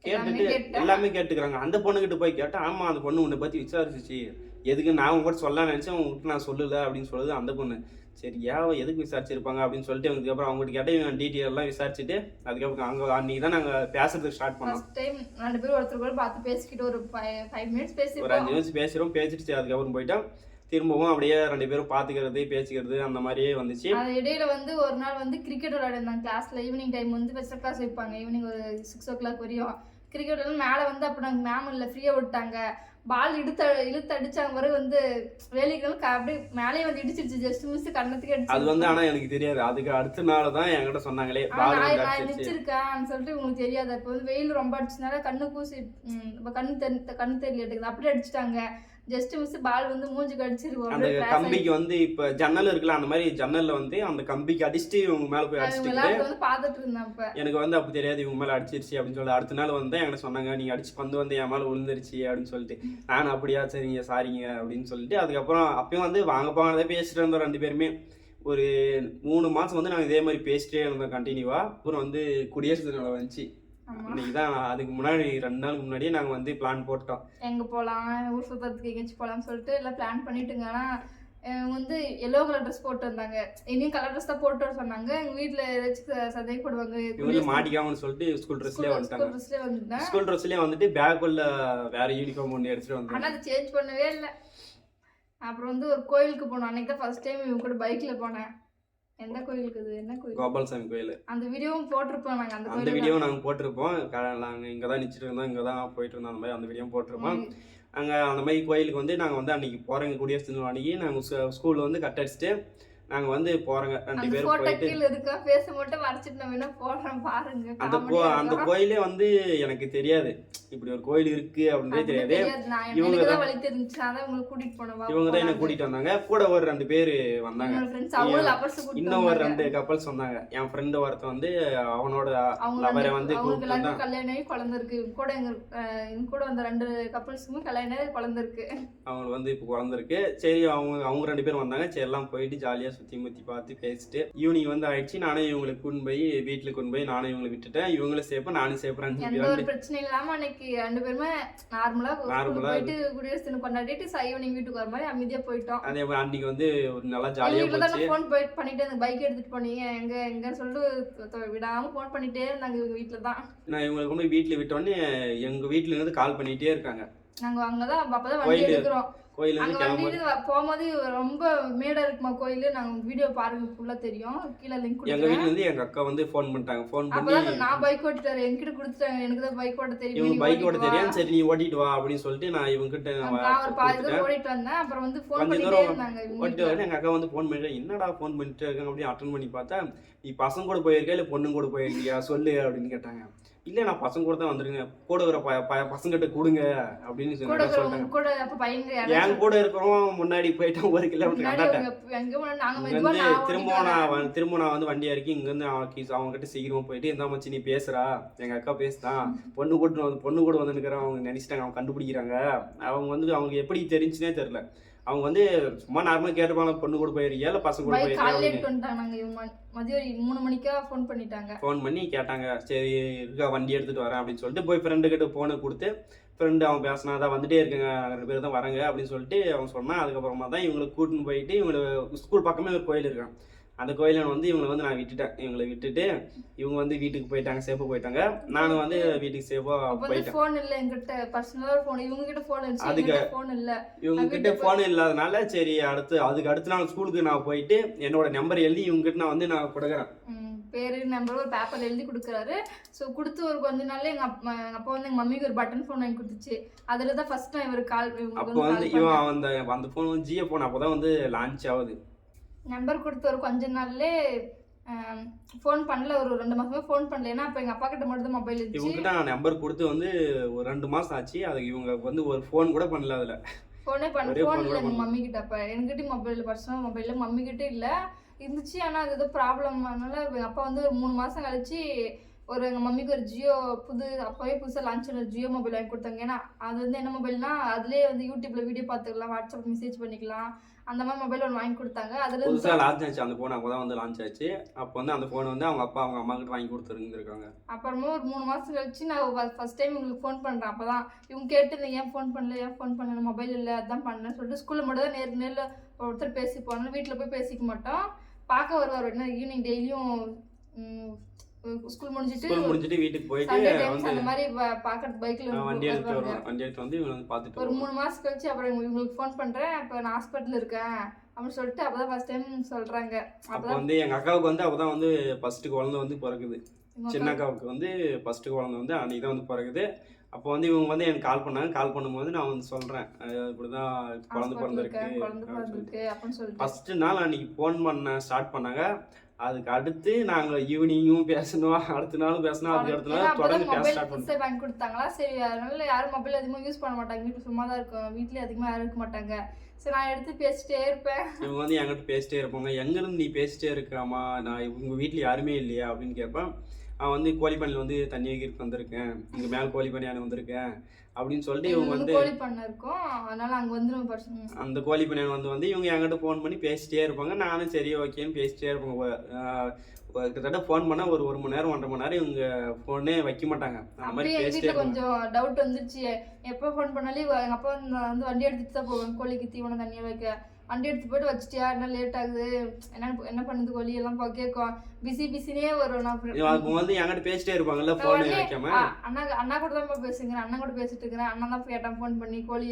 கேட்டுட்டு. எல்லாமே கேட்டுக்கிறாங்க. அந்த பொண்ணுகிட்ட போய் கேட்டா ஆமா அந்த பொண்ணு உன்னை பத்தி விசாரிச்சிச்சு. எதுக்கு நான் உங்ககிட்ட சொல்ல நினைச்சேன். உங்ககிட்ட நான் சொல்லல அப்படின்னு சொல்லுது அந்த பொண்ணு. சரி ஏன் எதுக்கு விசாரிச்சிருப்பாங்க அப்படின்னு சொல்லிட்டு அதுக்கப்புறம் அவங்ககிட்ட கேட்ட இவன் டீட்டெயில் எல்லாம் விசாரிச்சுட்டு அதுக்கப்புறம் அங்க அன்னைக்கு தான் நாங்க பேசுறதுக்கு ஸ்டார்ட் பண்ணோம். ஃபர்ஸ்ட் டைம் ரெண்டு பேரும் ஒருத்தர் கூட பார்த்து பேசிக்கிட்டு ஒரு ஃபைவ் மினிட்ஸ் ஒரு பேசிப்போம் அஞ்சு நிமிஷம் பேசுறோம் பேசிட்டு அதுக்கப்புறம் போயிட்டா திரும்பவும் அப்படியே ரெண்டு பேரும் பாத்துக்கிறது பேசிக்கிறது அந்த மாதிரியே வந்துச்சு. அது இடையில வந்து ஒரு நாள் வந்து கிரிக்கெட் விளையாடிருந்தாங்க கிளாஸ்ல ஈவினிங் டைம் வந்து ஸ்பெஷல் கிளாஸ் வைப்பாங்க. ஈவினிங் ஒரு சிக்ஸ் ஓ கிளாக் வரையும் கிரிக்கெட் மேலே வந்து அப்போ நாங்கள் மேம் இல்லை ஃப்ரீயாக விட்டாங்க. பால் இழுத்து இழுத்து அடிச்சாங்க பிறகு வந்து வேலிகள் அப்படியே மேலேயே வந்து இடிச்சிருச்சு ஜஸ்ட் மிஸ் கண்ணத்துக்கு அது அடிச்சு வந்து ஆனா எனக்கு தெரியாது. அதுக்கு அடுத்த நாள் தான் என்கிட்ட சொன்னாங்களே பால் நான் நிச்சிருக்கேன் சொல்லிட்டு உங்களுக்கு தெரியாது. இப்போ வந்து வெயில் ரொம்ப அடிச்சனால கண்ணு கூசி கண்ணு தெரி கண்ணு தெரியல அப்படியே அடிச்சிட்டாங்க. ஜஸ்ட் மிஸ் பால் வந்து மூஞ்சுக்கு அடிச்சிருவோம் அந்த கம்பிக்கு வந்து இப்ப ஜன்னல் இருக்குல்ல அந்த மாதிரி ஜன்னல்ல வந்து அந்த கம்பிக்கு அடிச்சுட்டு இவங்க மேல போய் அடிச்சுட்டு வந்து பார்த்துட்டு இருந்தேன் அப்ப எனக்கு வந்து அப்போ தெரியாது இவங்க மேல அடிச்சிருச்சு அப்படின்னு சொல்லி அடுத்த நாள் வந்து என்கிட்ட சொன்னாங்க நீங்க அடிச்சு பந்து வந்து என் மேல விழுந்துருச்சு அப்படின்னு சொல்லிட்டு. நான் அப்படியா சரிங்க சாரிங்க அப்படின்னு சொல்லிட்டு. அதுக்கப்புறம் அப்பயும் வந்து வாங்க போனதே பேசிட்டு இருந்தோம் ரெண்டு பேருமே. ஒரு மூணு மாசம் வந்து நாங்கள் இதே மாதிரி பேசிட்டே இருந்தோம் கண்டினியூவா அப்புறம் வந்து குடியரசு தினம் வந்துச்சு. இன்னைக்கு தான் அதுக்கு முன்னாடி ரெண்டு நாளுக்கு முன்னாடியே நாங்கள் வந்து பிளான் போட்டோம். எங்க போலாம் ஊர் சுத்தறதுக்கு எங்கேயாச்சும் போலாம்னு சொல்லிட்டு எல்லாம் பிளான் பண்ணிட்டுங்க. ஆனா அஹ் வந்து எல்லோ கலர் ட்ரெஸ் போட்டு வந்தாங்க. இனியும் கலர் ட்ரெஸ் தான் போட்டு சொன்னாங்க. எங்க வீட்ல ஏதாச்சும் சந்தேகப்படுவாங்க இவங்க மாட்டிக்காமனு சொல்லிட்டு ஸ்கூல் ட்ரெஸ்லேயே வந்துட்டாங்க. ட்ரெஸ்லேயே வந்துட்டேன். ஸ்கூல் ட்ரெஸ்லேயே வந்துட்டு பேக்குள்ள வேற யூனிஃபார்ம் ஒன்று எடுத்துட்டு வந்தாங்க. ஆனா அது சேஞ்ச் பண்ணவே இல்லை. அப்புறம் வந்து ஒரு கோயிலுக்கு போனோம். அன்னைக்கு தான் ஃபர்ஸ்ட் டைம் இவங்க கூட பைக்ல போனேன். எந்த கோயிலுக்கு இது? என்ன கோயில்? கோபாலசாமி கோயில். அந்த வீடியோவும் போட்டிருப்போம் நாங்க அந்த அந்த கோயிலுக்கு வீடியோ நாங்கள் போட்டிருப்போம். க- நாங்க இங்கே தான் நிச்சிட்டு இருந்தோம் இங்கே தான் போயிட்டு இருந்தோம் அந்த மாதிரி அந்த வீடியோ போட்டிருப்போம். அங்கே அந்த மாதிரி கோயிலுக்கு வந்து நாங்கள் வந்து அன்னைக்கு போகிறோங்க குடியரசு தினம் அன்னைக்கு. நாங்கள் ஸ்கூலில் வந்து கட் அடிச்சுட்டு நாங்கள் வந்து போகிறோங்க ரெண்டு பேரும் போயிட்டு. இருக்கா? ஃபேஸ் மட்டும் மறைச்சிட்டு நம்ம என்ன போடுறோம் பாருங்க அந்த அந்த. கோயிலே வந்து எனக்கு தெரியாது. இப்படி ஒரு கோயில் இருக்கு அப்படின்றே தெரியாது. நான் இவங்க தான் வழி கூட்டிட்டு இவங்க தான் என்ன. கூட்டிட்டு வந்தாங்க. கூட ஒரு ரெண்டு பேர் வந்தாங்க. இன்னும் ஒரு. ரெண்டு கப்பல்ஸ் வந்தாங்க. என் ஃப்ரெண்டு ஒருத்தன் வந்து அவனோட அவங்க லவரை வந்து கூப்பிட்டு கல்யாணம் குழந்தை இருக்கு. கூட எங்க கூட வந்த ரெண்டு கப்பல்ஸுக்கும் கல்யாணம் குழந்தை இருக்கு. அவங்களுக்கு வந்து இப்போ குழந்திருக்கு சரி அவங்க அவங்க ரெண்டு பேரும் வந்தாங்க. சரி எல்லாம் போயிட்டு ஜாலியாக சுற்றி முற்றி பார்த்து பேசிட்டு ஈவினிங் வந்து ஆயிடுச்சு. நானும் இவங்களுக்கு கூண்டு போய் வீட்டில் கொண்டு போய் நானும் இவங்களை விட்டுட்டேன். இவங்களும் சேஃபா நானும் சேஃபா ரெண்டு பிரச்சனையும் இல்லாம அன்னைக்கு ரெண்டு பேருமே நார்மலா போயிட்டு குடியரசு தினம் கொண்டாடிட்டு ஈவினிங் வீட்டுக்கு வர மாதிரி அமைதியா போயிட்டோம். அதே மாதிரி அன்னைக்கு வந்து ஒரு நல்லா எங்க தான் போச்சு. ஃபோன் போயிட்டு பண்ணிட்டு அந்த பைக் எடுத்துட்டு போனீங்க. எங்க எங்கன்னு சொல்லிட்டு விடாம ஃபோன் பண்ணிட்டே இருந்தாங்க இவங்க வீட்டுல தான் நான் இவங்களை கொண்டு போய் வீட்டில் விட்டோடனே எங்கள் வீட்டில் இருந்து கால் பண்ணிகிட்டே இருக்காங்க. நாங்க அங்கதான் அப்பதான் வண்டி. எடுக்கிறோம். கோயிலேருந்து கிளம்பும்போது வண்டியில போகும்போது ரொம்ப மேடா இருக்குமா கோயிலு? நாங்க வீடியோ பாருங்க ஃபுல்லா தெரியும். கீழே லிங்க் எங்கள் வீட்டிலேருந்து எங்கள் அக்கா வந்து ஃபோன் பண்ணிட்டாங்க. ஃபோன் பண்ணி நான் பைக் ஓட்டிட்டாரு என்கிட்ட கொடுத்துட்டாங்க. எனக்கு தான் பைக் ஓட்ட தெரியும். இவங்க பைக் ஓட்ட. தெரியும் சரி நீ ஓட்டிட்டு வா அப்படின்னு சொல்லிட்டு நான் இவங்க கிட்ட நான் ஒரு பாதி. தூரம் ஓடிட்டு வந்தேன். அப்புறம் வந்து ஃபோன் பண்ணிட்டே இருந்தாங்க. ஓட்டிட்டு. வரேன். எங்கள் அக்கா வந்து ஃபோன் பண்ணிட்டு என்னடா ஃபோன் பண்ணிட்டு இருக்காங்க? அப்படின்னு அட்டன் பண்ணி பார்த்தா நீ பசங்க கூட போயிருக்கியா? இல்லை பொண்ணுங்க கூட போயிருக்கியா? சொல்லு அப்படின்னு கேட்டாங்க. இல்லை நான் பசங்க கூட தான் வந்துருங்க கூட வர பசங்கிட்ட கொடுங்க அப்படின்னு சொல்லி சொல்லிட்டாங்க என் கூட இருக்கிறவன் முன்னாடி போயிட்டான் ஒரு கிலோமீட்டர் கண்டாட்டேன் திரும்ப நான் திரும்ப நான் வந்து வண்டியா இறக்கி இங்க இருந்து அவங்க கிட்ட சீக்கிரமா போயிட்டு இந்த மச்சி நீ பேசுறா எங்க அக்கா பேசுதான் பொண்ணு கூட வந்து பொண்ணு கூட வந்து நிக்கிறேன் அவங்க நினைச்சிட்டாங்க அவங்க கண்டுபிடிக்கிறாங்க. அவங்க வந்து அவங்க எப்படி தெரிஞ்சுனே தெரியல. அவங்க வந்து சும்மா நார்மலா கேட்டுப்பாங்க பொண்ணு கூட போயிருக்கியா இல்ல பசங்க கூட இவங்க. மதியம் மூணு மணிக்கா ஃபோன் பண்ணிட்டாங்க. ஃபோன் பண்ணி கேட்டாங்க சரி இருக்கா வண்டி எடுத்துட்டு வரேன் அப்படின்னு சொல்லிட்டு போய் ஃப்ரெண்டு கிட்ட போனை கொடுத்து ஃப்ரெண்டு அவன் பேசினா தான் வந்துட்டே இருக்குங்க ரெண்டு பேர் தான் வராங்க அப்படின்னு சொல்லிட்டு அவன் சொன்னான் அதுக்கப்புறமா தான் இவங்களை கூட்டின்னு போயிட்டு இவங்களை ஸ்கூல் பக்கமே ஒரு கோயில் இருக்கான். அந்த கோயில வந்து இவங்களை வந்து நான் விட்டுட்டேன். இவங்களை விட்டுட்டு இவங்க வந்து வீட்டுக்கு போயிட்டாங்க சேஃபாக போயிட்டாங்க. நானும் வந்து வீட்டுக்கு சேஃபாக போயிட்டேன். ஃபோன் இல்ல என்கிட்ட பர்சனலா ஃபோன் இவங்க கிட்ட ஃபோன் இருந்துச்சு அதுக்கு- ஃபோன் இல்ல. இவங்க நான் கிட்ட ஃபோன் இல்லாதனால சரி அடுத்து அதுக்கு அடுத்த நாள் ஸ்கூலுக்கு நான் போயிட்டு என்னோட நம்பர் எழுதி இவங்க கிட்ட நான் வந்து நான் கொடுக்குறேன். பேரு நம்பர் ஒரு பேப்பர்ல எழுதி கொடுக்குறாரு. ஸோ கொடுத்து ஒரு கொஞ்ச நாள்ல எங்க அப்பா எங்க அப்பா வந்து எங்க மம்மிக்கு ஒரு பட்டன் ஃபோன் வாங்கி கொடுத்துச்சு. அதுல தான் ஃபர்ஸ்ட் டைம் இவர் கால் அப்போ வந்து இவன் அந்த அந்த ஃபோன் வந்து ஜியோ ஃபோன் அப்போ தான் வந்து லான்ச் ஆகுது. நம்பர் கொடுத்த ஒரு கொஞ்ச நாள்லே ஃபோன் பண்ணல. ஒரு ரெண்டு மாசமா ஃபோன் பண்ணல. ஏன்னா அப்ப எங்க அப்பா கிட்ட மட்டும் தான் மொபைல் இருந்துச்சு இவங்ககிட்ட நான் நம்பர் கொடுத்து வந்து ஒரு ரெண்டு மாசம் ஆச்சு. அதுக்கு இவங்க வந்து ஒரு ஃபோன் கூட பண்ணல அதுல. ஃபோனே பண்ண ஃபோன் இல்ல கூட எங்க பண்ணல. மம்மி கிட்ட அப்ப. என்கிட்ட மொபைல் பர்சனல் மொபைல்ல மம்மி கிட்ட இல்ல. இருந்துச்சு. ஆனா அது ஏதோ ப்ராப்ளம் அதனால எங்க அப்பா வந்து ஒரு மூணு மாசம் கழிச்சு ஒரு எங்கள் மம்மிக்கு ஒரு ஜியோ புது அப்போவே புதுசாக லான்ச் பண்ண ஜியோ மொபைல் வாங்கி கொடுத்தாங்க. ஏன்னா அது வந்து என்ன மொபைல்னா அதுலேயே வந்து யூடியூப்ல வீடியோ பார்த்துக்கலாம் வாட்ஸ்அப் மெசேஜ் பண்ணிக்கலாம். அந்த மாதிரி மொபைல் ஒன்று வாங்கி கொடுத்தாங்க. அதில் புதுசாக லான்ச் ஆச்சு. அந்த ஃபோன் அப்போ தான் வந்து லான்ச் ஆச்சு. அப்போ வந்து அந்த ஃபோன் வந்து அவங்க அப்பா அவங்க அம்மா கிட்ட வாங்கி கொடுத்துருந்துருக்காங்க. அப்புறமா ஒரு மூணு மாதம் கழிச்சு நான் ஃபர்ஸ்ட் டைம் உங்களுக்கு ஃபோன் பண்ணுறேன் அப்போ தான் இவங்க கேட்டு ஏன் ஃபோன் பண்ணல? ஏன் ஃபோன் பண்ணல? மொபைல் இல்லை. அதான் பண்ணேன்னு சொல்லிட்டு ஸ்கூலில் மட்டும் தான் நேர் நேரில் ஒருத்தர் பேசி போனோம் வீட்டில் போய் பேசிக்க மாட்டோம். பார்க்க வருவார். என்ன ஈவினிங் டெய்லியும் ஸ்கூல் முடிஞ்சிட்டு ஸ்கூல் முடிஞ்சிட்டு வீட்டுக்கு போயிட்டு வந்து அந்த மாதிரி பார்க்கறது பைக்கில் அஹ், வண்டி எடுத்து வருவாங்க வண்டி எடுத்து வந்து இவங்க வந்து பார்த்துட்டு ஒரு. மூணு மாதம் கழிச்சு அப்புறம் இவங்களுக்கு ஃபோன் பண்ணுறேன் இப்போ நான் ஹாஸ்பிட்டல் இருக்கேன். அப்படின்னு சொல்லிட்டு அப்போ தான் ஃபஸ்ட் டைம் சொல்கிறாங்க அப்போ வந்து எங்கள் அக்காவுக்கு வந்து அப்போ தான் வந்து ஃபஸ்ட்டு குழந்தை வந்து பிறக்குது. சின்ன அக்காவுக்கு வந்து ஃபஸ்ட்டு குழந்தை வந்து அன்றைக்கி தான் வந்து பிறகுது அப்போ வந்து இவங்க வந்து எனக்கு கால் பண்ணாங்க. கால் பண்ணும்போது நான் வந்து சொல்கிறேன் இப்படி தான் குழந்தை பிறந்திருக்கு ஃபஸ்ட்டு நாள் அன்னைக்கு ஃபோன் பண்ண ஸ்டார்ட் பண்ணாங்க. அதுக்கு அடுத்து நாங்கள் ஈவினிங்கும் பேசணும் அடுத்த நாளும் பேசணும் அதுக்கு அடுத்த நாள் தொடர்ந்து பேச ஸ்டார்ட் புதுசாக வாங்கி கொடுத்தாங்களா? சரி அதனால யாரும் மொபைல் அதிகமாக யூஸ் பண்ண மாட்டாங்க. வீட்டில் சும்மா தான் இருக்கும். வீட்லயே அதிகமாக யாரும் இருக்க மாட்டாங்க. சரி நான் எடுத்து பேசிட்டே இருப்பேன். இவங்க வந்து என்கிட்ட பேசிட்டே இருப்பாங்க. எங்கேருந்து நீ பேசிட்டே இருக்காமா நான் உங்கள் வீட்டில் யாருமே இல்லையா? அப்படின்னு கேட்பேன். அவன் வந்து கோழிப்பண்ணில் வந்து தண்ணி வைக்கிறதுக்கு வந்திருக்கேன். இங்கே மேலே கோழிப்பண்ணியான வந்திருக்கேன். அப்படின்னு சொல்லிட்டு இவங்க வந்து வந்து இருக்கும். அதனால அங்கே வந்துடும் பர்சன் அந்த கோழிப்பண்ணியான் வந்து வந்து இவங்க என்கிட்ட ஃபோன் பண்ணி பேசிட்டே இருப்பாங்க. நானும் சரி ஓகேன்னு பேசிட்டே இருப்பாங்க கிட்டத்தட்ட ஃபோன் பண்ணால் ஒரு ஒரு மணி நேரம் ஒன்றரை மணி நேரம் இவங்க ஃபோனே வைக்க மாட்டாங்க. அந்த மாதிரி பேசிட்டே கொஞ்சம் டவுட் வந்துருச்சு. எப்போ ஃபோன் பண்ணாலும் இவ- எங்க அப்பா வந்து வந்து வண்டி எடுத்துட்டு தான் போவேன். கோழிக்கு தீவனம் தண்ணியை வைக்க. வண்டி எடுத்து போயிட்டு வச்சிட்டியா? என்ன லேட் ஆகுது? என்ன என்ன பண்ணுது? கோழி எல்லாம் கேட்கும் பிஸி பிஸினே வரும் நான் அவங்க வந்து என்கிட்ட பேசிட்டே இருப்பாங்கல்ல உடனே, வைக்காம? அண்ணா அண்ணா கூட தான் பேசுகிறேன். அண்ணன் கூட பேசிட்டு இருக்கிறேன். அண்ணன் தான் கேட்டான் ஃபோன் பண்ணி கோழி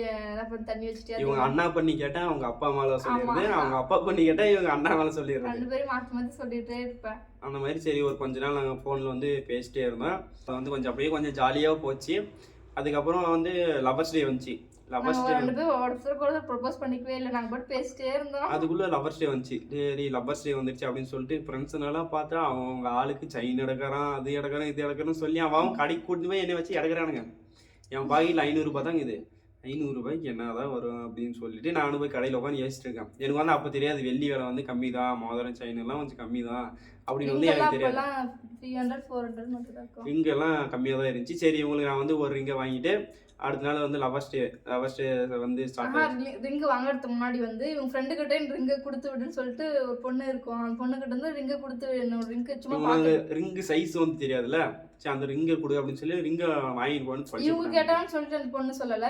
பண்ணி தண்ணி வச்சுட்டியா? இவங்க அண்ணா பண்ணி கேட்டா அவங்க அப்பா மேல சொல்லிடுது ஆமா. அவங்க அப்பா பண்ணி கேட்டா இவங்க அண்ணா மேல சொல்லிடுறது. ரெண்டு பேரும் மாற்றி மாற்றி சொல்லிட்டே இருப்பேன். அந்த மாதிரி சரி ஒரு கொஞ்ச நாள் நாங்கள் ஃபோனில் வந்து பேசிட்டே இருந்தோம். வந்து கொஞ்சம் அப்படியே கொஞ்சம் ஜாலியாக போச்சு. அதுக்கப்புறம் வந்து லவர்ஸ் டே வந்துச்சு. லவர்ஸ் நாங்க டே ரெண்டு பேரும் ஒருத்தர் ப்ரொபோஸ் பண்ணிக்கவே இல்லை. நாங்கள் பாட்டு பேசிட்டே இருந்தோம். அதுக்குள்ளே லவர்ஸ் டே வந்துச்சு. சரி லவர்ஸ் டே வந்துருச்சு அப்படின்னு சொல்லிட்டு ஃப்ரெண்ட்ஸுனாலாம் பார்த்தா அவங்க ஆளுக்கு செயின் எடுக்கிறான் அது எடுக்கிறான் இது எடுக்கிறான்னு சொல்லி அவன் கடைக்கு கூட்டிட்டு போய் என்னை வச்சு எடுக்கிறானுங்க. என் பாக்கெட்டில் ஐநூறுரூபா தாங்க இது. ஐநூறுரூபாய்க்கு என்னதான் வரும் அப்படின்னு சொல்லிட்டு நானும் போய் கடையில் உட்காந்து யோசிச்சுட்டு இருக்கேன். எனக்கு வந்து அப்போ தெரியாது வெள்ளி விலை வந்து கம்மி தான் மோதிரம் செயின் எல்லாம் கொஞ்சம் கம்மி தான் அப்படின்னு வந்து இங்கெல்லாம் எனக்கு தெரியாது தான் ரிங்கெல்லாம் கம்மியாக தான் இருந்துச்சு. சரி இவங்களுக்கு நான் வந்து ஒரு ரிங்கை வாங்கிட்டு அடுத்த நாள் வந்து லவர்ஸ் டே லவர்ஸ் டே வந்து ஸ்டார்ட் ரிங்கு வாங்குறதுக்கு முன்னாடி வந்து இவங்க ஃப்ரெண்டு கிட்ட ரிங்கை கொடுத்து விடுன்னு சொல்லிட்டு ஒரு பொண்ணு இருக்கும். அந்த பொண்ணு கிட்ட இருந்து ரிங்கை கொடுத்து விடணும் ரிங்கு சும்மா ரிங்கு சைஸ் வந்து தெரியாதுல்ல? சரி அந்த ரிங்கை கொடு அப்படின்னு சொல்லி ரிங்கை சொல்லி இவங்க கேட்டாங்கன்னு சொல்லிட்டு அந்த பொண்ணு சொல்லல.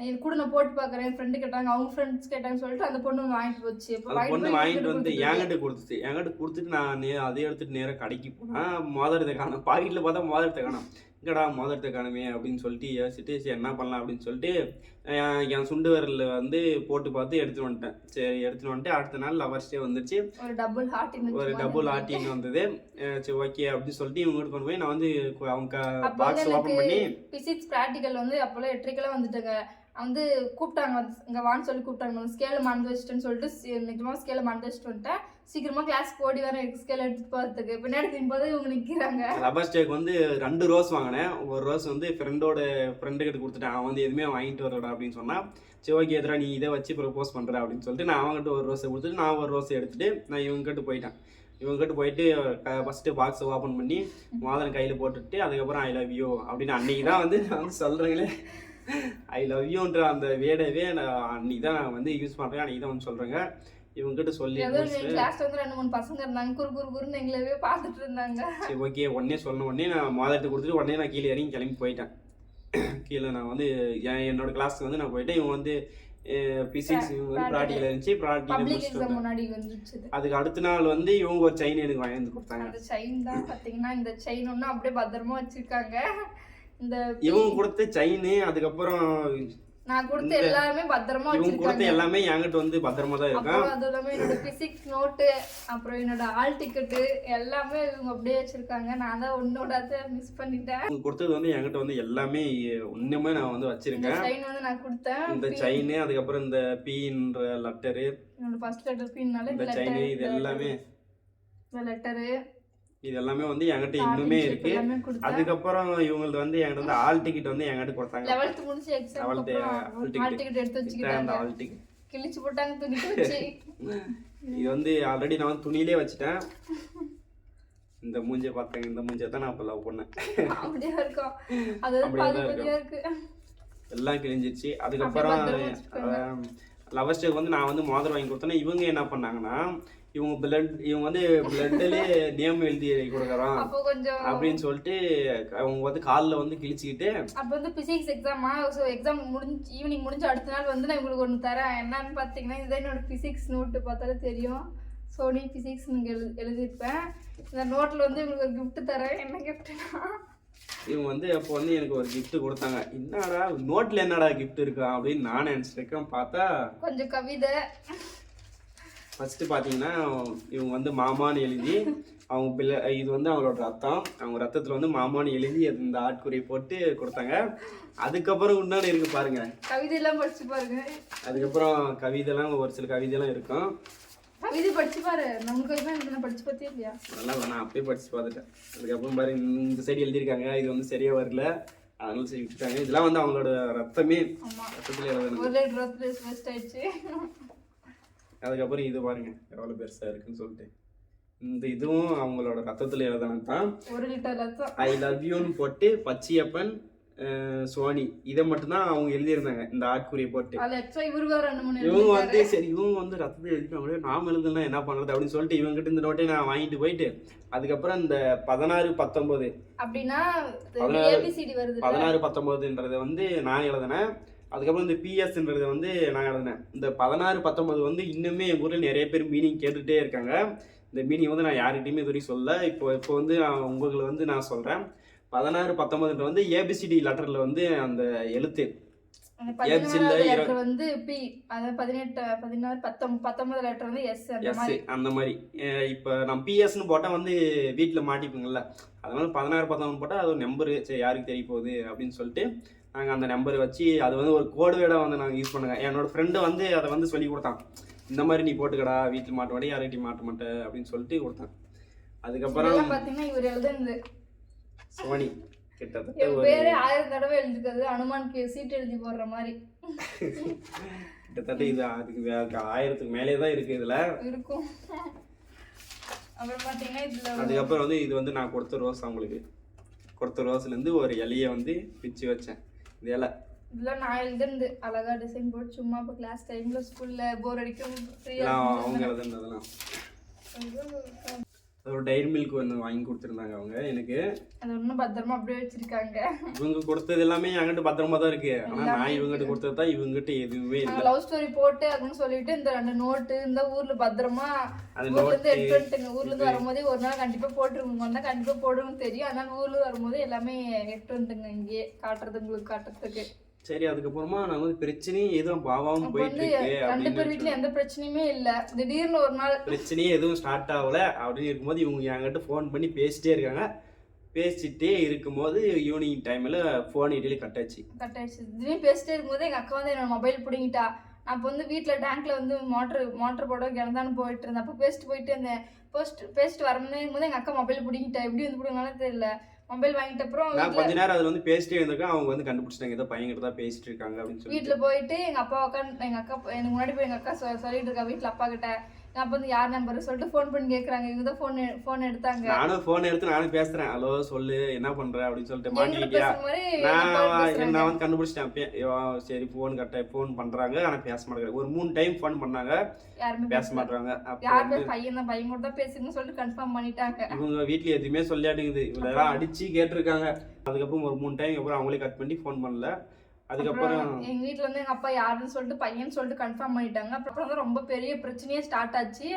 எனக்கு கூட நான் போட்டு பார்க்குறேன் ஃப்ரெண்டு கேட்டாங்க அவங்க ஃப்ரெண்ட்ஸ் கேட்டாங்கன்னு சொல்லிட்டு அந்த பொண்ணு வாங்கிட்டு போச்சு. பொண்ணு வாங்கிட்டு வந்து என்கிட்ட கொடுத்துச்சு. என்கிட்ட கொடுத்துட்டு நான் நே அதே எடுத்துட்டு நேராக கடைக்கு போனேன் மோதிரத்தை காணும். பாக்கெட்டில் பார்த்தா மோதிரத்தை காணும். எங்கடா மோதிரத்தை காணுமே அப்படின்னு சொல்லிட்டு யோசிச்சுட்டு சரி என்ன பண்ணலாம் அப்படின்னு சொல்லிட்டு என் சுண்டு விரலில் வந்து போட்டு பார்த்து எடுத்துட்டு வந்துட்டேன். சரி எடுத்துட்டு வந்துட்டு அடுத்த நாள் லவர்ஸ் டே வந்துருச்சு. ஒரு டபுள் ஹார்ட் ஒரு டபுள் ஆர்டின் வந்தது. சரி ஓகே அப்படின்னு சொல்லிட்டு இவங்க கொண்டு போய் நான் வந்து அவங்க பாக்ஸ் ஓப்பன் பண்ணி பிசிக்ஸ் ப்ராக்டிக்கல் வந்து அப்போல்லாம் எட்டரைக்கெல்லாம் வந்துட்டாங்க. வந்து கூப்பிட்டாங்க இங்கே வான்னு சொல்லி கூப்பிட்டாங்க. ஸ்கேலை மறந்து வச்சுட்டேன்னு சொல்லிட்டு சி- நிஜமா ஸ்கேலை மறந்து வச்சுட்டு வந்துட்டேன். சீக்கிரமா கிளாஸ் ஓடி வர எக்ஸ்கேல் எடுத்துட்டு போகிறதுக்கு பின்னாடி திரும்பி இவங்க நிற்கிறாங்க ரப்பர் ஸ்டேக் வந்து ரெண்டு ரோஸ் வாங்கினேன். ஒரு ரோஸ் வந்து ஃப்ரெண்டோட ஃப்ரெண்டு கிட்ட கொடுத்துட்டேன். அவன் வந்து எதுவுமே வாங்கிட்டு வரடா அப்படின்னு சொன்னா சரி ஓகே எதிரா நீ இதை வச்சு ப்ரப்போஸ் பண்ற அப்படின்னு சொல்லிட்டு நான் அவங்ககிட்ட ஒரு ரோஸை கொடுத்துட்டு நான் ஒரு ரோஸை எடுத்துட்டு நான் இவங்க கிட்ட போயிட்டேன். இவங்ககிட்ட போயிட்டு ஃபஸ்ட்டு பாக்ஸ் ஓப்பன் பண்ணி மோதிரம் கையில் போட்டுட்டு அதுக்கப்புறம் ஐ லவ் யூ அப்படின்னு அன்னைக்கு தான் வந்து நான் வந்து சொல்கிறேங்களே ஐ லவ் யூன்ற அந்த வேடவே நான் அன்னைக்கு தான் நான் வந்து யூஸ் பண்ணுறேன் அன்னைக்கு தான் வந்து சொல்கிறேங்க இவங்க கிட்ட சொல்லி கிளாஸ்ல வந்து ரெண்டு மூணு பசங்க இருந்தாங்க. குறு குறு குறுன்னு எங்களவே பார்த்துட்டு இருந்தாங்க. சரி ஓகே உடனே சொன்ன உடனே நான் மோதிரத்தை கொடுத்துட்டு உடனே நான் கீழே இறங்கி கிளம்பி போயிட்டேன். கீழே நான் வந்து என் என்னோட கிளாஸ்க்கு வந்து நான் போயிட்டேன். இவங்க வந்து பிசிக்ஸ் இவங்க வந்து ப்ராக்டிக்கல் இருந்துச்சு. ப்ராக்டிக்கல். முன்னாடி வந்துச்சு அதுக்கு அடுத்த நாள் வந்து இவங்க ஒரு செயின் எனக்கு வாங்கி கொடுத்தாங்க. அந்த செயின் தான் பாத்தீங்கன்னா இந்த செயின் ஒன்றும் அப்படியே பத்திரமா வச்சிருக்காங்க. இந்த இவங்க கொடுத்த செயின் அதுக்கப்புறம் நான் கொடுத்த எல்லாருமே பத்திரமா இவங்க கொடுத்த எல்லாமே என்கிட்ட வந்து பத்திரமா தான் இருக்கும் அப்புறம் அது இல்லாம என்னோட பிசிக்ஸ் நோட்டு அப்புறம் என்னோட ஆல் டிக்கெட்டு எல்லாமே இவங்க அப்படியே வச்சிருக்காங்க. நான் தான் ஒன்னோட மிஸ் பண்ணிட்டேன். இவங்க கொடுத்தது வந்து என்கிட்ட வந்து எல்லாமே இன்னுமே நான் வந்து வச்சிருக்கேன். செயின் வந்து நான் கொடுத்தேன். இந்த செயின் அதுக்கப்புறம் இந்த பீன்ற லெட்டரு என்னோட ஃபர்ஸ்ட் லெட்டர் பின்னால இந்த செயின் இது எல்லாமே இந்த லெட்டரு இது எல்லாமே வந்து என்கிட்ட இன்னுமே இருக்கு. அதுக்கப்புறம் இவங்களுக்கு வந்து என்கிட்ட வந்து ஆல் டிக்கெட் வந்து என்கிட்ட கொடுத்தாங்க. லெவல்த் முடிச்சு எக்ஸாம் ஆல் டிக்கெட் எடுத்து அந்த ஆல் டிக்கெட் கிழிச்சு போட்டாங்க வச்சு இது வந்து ஆல்ரெடி நான் வந்து துணியிலே வச்சுட்டேன். இந்த மூஞ்சியை பார்த்தாங்க இந்த மூஞ்சியை தான் நான் இப்போ லவ் பண்ணேன். அப்படியே இருக்கும். அது இருக்கு. எல்லாம் கிழிஞ்சிச்சு அதுக்கப்புறம். லவர் ஸ்டேக் வந்து நான் வந்து மோதிரம் வாங்கி கொடுத்தேன்னா இவங்க என்ன பண்ணாங்கன்னா இவங்க பிளட் இவங்க வந்து பிளட்லேயே நேம் எழுதி கொடுக்குறோம் அப்போ கொஞ்சம் அப்படின்னு சொல்லிட்டு அவங்க வந்து காலில் வந்து கிழிச்சிக்கிட்டு அப்போ வந்து பிசிக்ஸ் எக்ஸாமா ஸோ எக்ஸாம் முடிஞ்சு ஈவினிங் முடிஞ்ச அடுத்த நாள் வந்து நான் உங்களுக்கு ஒன்று தரேன். என்னன்னு பார்த்தீங்கன்னா இதுதான் என்னோட பிசிக்ஸ் நோட்டு பார்த்தாலே தெரியும். சோனி பிசிக்ஸ் நீங்கள் எழு எழுதியிருப்பேன். இந்த நோட்டில் வந்து உங்களுக்கு ஒரு gift தரேன். என்ன கிஃப்ட்னா இவங்க வந்து அப்போ வந்து எனக்கு ஒரு gift கொடுத்தாங்க. என்னடா நோட்டில் என்னடா gift இருக்கா? அப்படின்னு நான் நினச்சிருக்கேன் பார்த்தா கொஞ்சம் கவிதை. ஃபஸ்ட்டு பார்த்தீங்கன்னா இவங்க வந்து மாமான்னு எழுதி அவங்க பிள்ளை இது வந்து அவங்களோட ரத்தம். அவங்க ரத்தத்தில் வந்து மாமான்னு எழுதி இந்த ஆட்குறியை போட்டு கொடுத்தாங்க. அதுக்கப்புறம் உண்டான இருக்கு பாருங்க. கவிதையெல்லாம் படிச்சு பாருங்க. அதுக்கப்புறம் கவிதைலாம் ஒரு சில கவிதைலாம் இருக்கும். கவிதை படிச்சு பாரு. நமக்கு படிச்சு பார்த்தே இல்லையா? அதெல்லாம் நான் அப்பயே படிச்சு பார்த்துட்டேன். அதுக்கப்புறம் பாரு இந்த சைடு எழுதியிருக்காங்க. இது வந்து சரியா வரல. அதனால சரி விட்டுட்டாங்க. இதெல்லாம் வந்து அவங்களோட ரத்தமே. ரத்தத்தில் எழுதணும் ஒரு லிட்டர் ரத்து வேஸ்ட் ஆயிடுச்சு அதுக்கப்புறம் இது பாருங்க எவ்வளோ பெருசா இருக்குன்னு சொல்லிட்டு. இந்த இதுவும் அவங்களோட ரத்தத்தில் எழுதணும் தான். ஒரு லிட்டர் ரத்தம். ஐ லவ் யூன்னு போட்டு பச்சையப்பன் சோனி இதை மட்டும்தான் அவங்க எழுதியிருந்தாங்க இந்த ஆட்குறியை போட்டு. இவங்க. வந்து சரி இவங்க வந்து ரத்தத்தை எழுதிட்டாங்களே நாம எழுதலாம் என்ன பண்றது அப்படின்னு சொல்லிட்டு இவங்க கிட்ட இந்த நோட்டை நான் வாங்கிட்டு போயிட்டு அதுக்கப்புறம் இந்த பதினாறு பத்தொன்பது. அப்படின்னா பதினாறு- பதினாறு பத்தொன்பதுன்றதை வந்து நான் எழுதினேன். அதுக்கப்புறம் இந்த பிஎஸ்ன்றதை வந்து நான் எழுதினேன். இந்த பதினாறு பத்தொன்பது வந்து இன்னுமே எங்கள் ஊரில் நிறைய பேர் மீனிங் கேட்டுகிட்டே இருக்காங்க. இந்த மீனிங் வந்து நான் யார்கிட்டயுமே இது வரைக்கும் சொல்ல இப்போ இப்போ வந்து நான் உங்களுக்கு வந்து நான் சொல்கிறேன் பதினாறு பத்தொன்பதுன்ற வந்து ஏபிசிடி லெட்டரில் வந்து அந்த எழுத்து. வந்து பி அதாவது பதினெட்டு பதினாறு பத்தொன்பது பத்தொன்பது லெட்டர் வந்து எஸ் எஸ் அந்த மாதிரி. இப்போ நம்ம பிஎஸ்னு போட்டால் வந்து வீட்டில் மாட்டிப்பீங்கள்ல. அதனால பதினாறு பத்தொன்பது போட்டால் அது ஒரு நம்பரு சரி யாருக்கு தெரிய போகுது அப்படின்னு சொல்லிட்டு நாங்கள் அந்த நம்பரை வச்சு அது வந்து ஒரு கோடு வேடாக வந்து நாங்கள் யூஸ் பண்ணுங்க. என்னோட ஃப்ரெண்டு வந்து அதை வந்து சொல்லி கொடுத்தான். இந்த மாதிரி நீ போட்டுக்கடா வீட்டில் மாட்ட மாட்டே யார்கிட்டயும் மாட்ட மாட்டே அப்படின்னு சொல்லிட்டு கொடுத்தான். அதுக்கப்புறம் இவர் எழுதுனது. சோனி கிட்டத்தட்ட ஒரு பேரு ஆயிரம் தடவை எழுதிருக்காது அனுமானுக்கு சீட் எழுதி போடுற மாதிரி. கிட்டத்தட்ட இது அதுக்கு ஆயிரத்துக்கு மேலே தான் இருக்குது இதில். இருக்கும். அப்புறம் பாத்தீங்கன்னா இதுல அதுக்கப்புறம் வந்து இது வந்து நான் கொடுத்த ரோஸ் அவங்களுக்கு. கொடுத்த ரோஸ்லேருந்து ஒரு இலையை வந்து பிச்சு வச்சேன். இந்த இலை இதெல்லாம் நான் எழுதுனது. அழகா டிசைன் போட்டு சும்மா இப்போ கிளாஸ் டைம்ல ஸ்கூல்ல போர் அடிக்கும் ஃப்ரீயா அவங்க எழுதுனதெல்லாம் ஒரு டைரி மில்க் ஒன்று வாங்கி கொடுத்துருந்தாங்க அவங்க. எனக்கு அது ஒன்றும் பத்திரமா அப்படியே வச்சிருக்காங்க. இவங்க கொடுத்தது எல்லாமே என்கிட்ட பத்திரமா தான் இருக்கு. ஆனால் நான் இவங்ககிட்ட கொடுத்தது தான் இவங்ககிட்ட எதுவுமே இல்லை. லவ் ஸ்டோரி போட்டு அப்படின்னு சொல்லிட்டு இந்த ரெண்டு நோட்டு இந்த ஊர்ல பத்திரமா அது note, எடுத்து வந்துட்டுங்க. ஊர்ல இருந்து வரும்போதே ஒரு நாள் கண்டிப்பா போட்டுருங்க வந்தா கண்டிப்பா போடுன்னு தெரியும். அதனால ஊர்ல வரும்போது எல்லாமே எடுத்து வந்துட்டுங்க இங்கேயே. காட்டுறது உங்களுக்கு காட்டுறதுக்கு. சரி அதுக்கப்புறமா நான் வந்து பிரச்சனையும் எதுவும் அப்ப போயிட்டு இருக்கு ரெண்டு பேர் வீட்ல எந்த பிரச்சனையுமே இல்ல. திடீர்னு ஒரு நாள் பிரச்சனையே எதுவும் ஸ்டார்ட் ஆகல அப்படின்னு இருக்கும்போது இவங்க என்கிட்ட ஃபோன் பண்ணி பேசிட்டே இருக்காங்க. பேசிட்டே இருக்கும்போது ஈவினிங் டைமில் ஃபோன் இடையில கட் ஆச்சு கட் ஆயிடுச்சு திடீர்னு பேசிட்டே இருக்கும்போது எங்க அக்கா வந்து என்னோட மொபைல் பிடிங்கிட்டா. அப்போ வந்து வீட்டில் டேங்க்ல வந்து மோட்டர் மோட்டர் போட கிடந்தான்னு போயிட்டு இருந்தேன். அப்போ பேசிட்டு போயிட்டு இருந்தேன். போஸ்ட் பேசிட்டு வரமுன்னே போது எங்க அக்கா மொபைல் பிடிங்கிட்டா. எப்படி வந்து பிடிங்கனாலும் தெரியல. மொபைல் வாங்கிட்ட அப்புறம் நான் கொஞ்ச நேரம் அதில் வந்து பேசிட்டே இருந்திருக்கேன். அவங்க வந்து கண்டுபிடிச்சிட்டாங்க. ஏதோ பையன்கிட்ட தான் பேசிட்டு இருக்காங்க அப்படின்னு சொல்லிட்டு. வீட்டில் போயிட்டு எங்கள் அப்பா உட்காந்து எங்கள் அக்கா எனக்கு முன்னாடி போய் எங்கள் அக்கா சொல்லிட்டு இருக்கா வீட்டில் அப்பா கிட்ட. அப்பா வந்து யார் நம்பர் சொல்லிட்டு ஃபோன் பண்ணி கேட்குறாங்க இவங்க தான் ஃபோன் ஃபோன் எடுத்தாங்க. நானும் ஃபோன் எடுத்து நானும் பேசுறேன். ஹலோ சொல்லு என்ன பண்ற? அப்படின்னு சொல்லிட்டு மாட்டிக்கிட்டியா? நான். நான் வந்து கண்டுபிடிச்சிட்டேன் சரி ஃபோன் கட்ட ஃபோன் பண்றாங்க. ஆனா பேச மாட்டேங்கிறாங்க. ஒரு மூணு டைம் ஃபோன் பண்ணாங்க. யாருமே பேச மாட்டாங்க அப்போ யார் வந்து பேர் பையன் தான் பையன் கூட தான் பேசுங்கன்னு சொல்லிட்டு கன்ஃபார்ம் பண்ணிட்டாங்க. இவங்க வீட்ல எதுவுமே சொல்லாட்டுங்குது இவ்வளோ எல்லாம் அடிச்சு கேட்டிருக்காங்க. அதுக்கப்புறம் ஒரு மூணு டைம் அப்புறம் அவங்களே கட் பண்ணி ஃபோன் பண்ணல. அதுக்கப்புறம் எங்க வீட்ல வந்து எங்க அப்பா யாருன்னு சொல்லிட்டு பையன் சொல்லிட்டு கன்ஃபார்ம் பண்ணிட்டாங்க. அப்புறம் தான் ரொம்ப பெரிய பிரச்சனையே ஸ்டார்ட் ஆச்சு.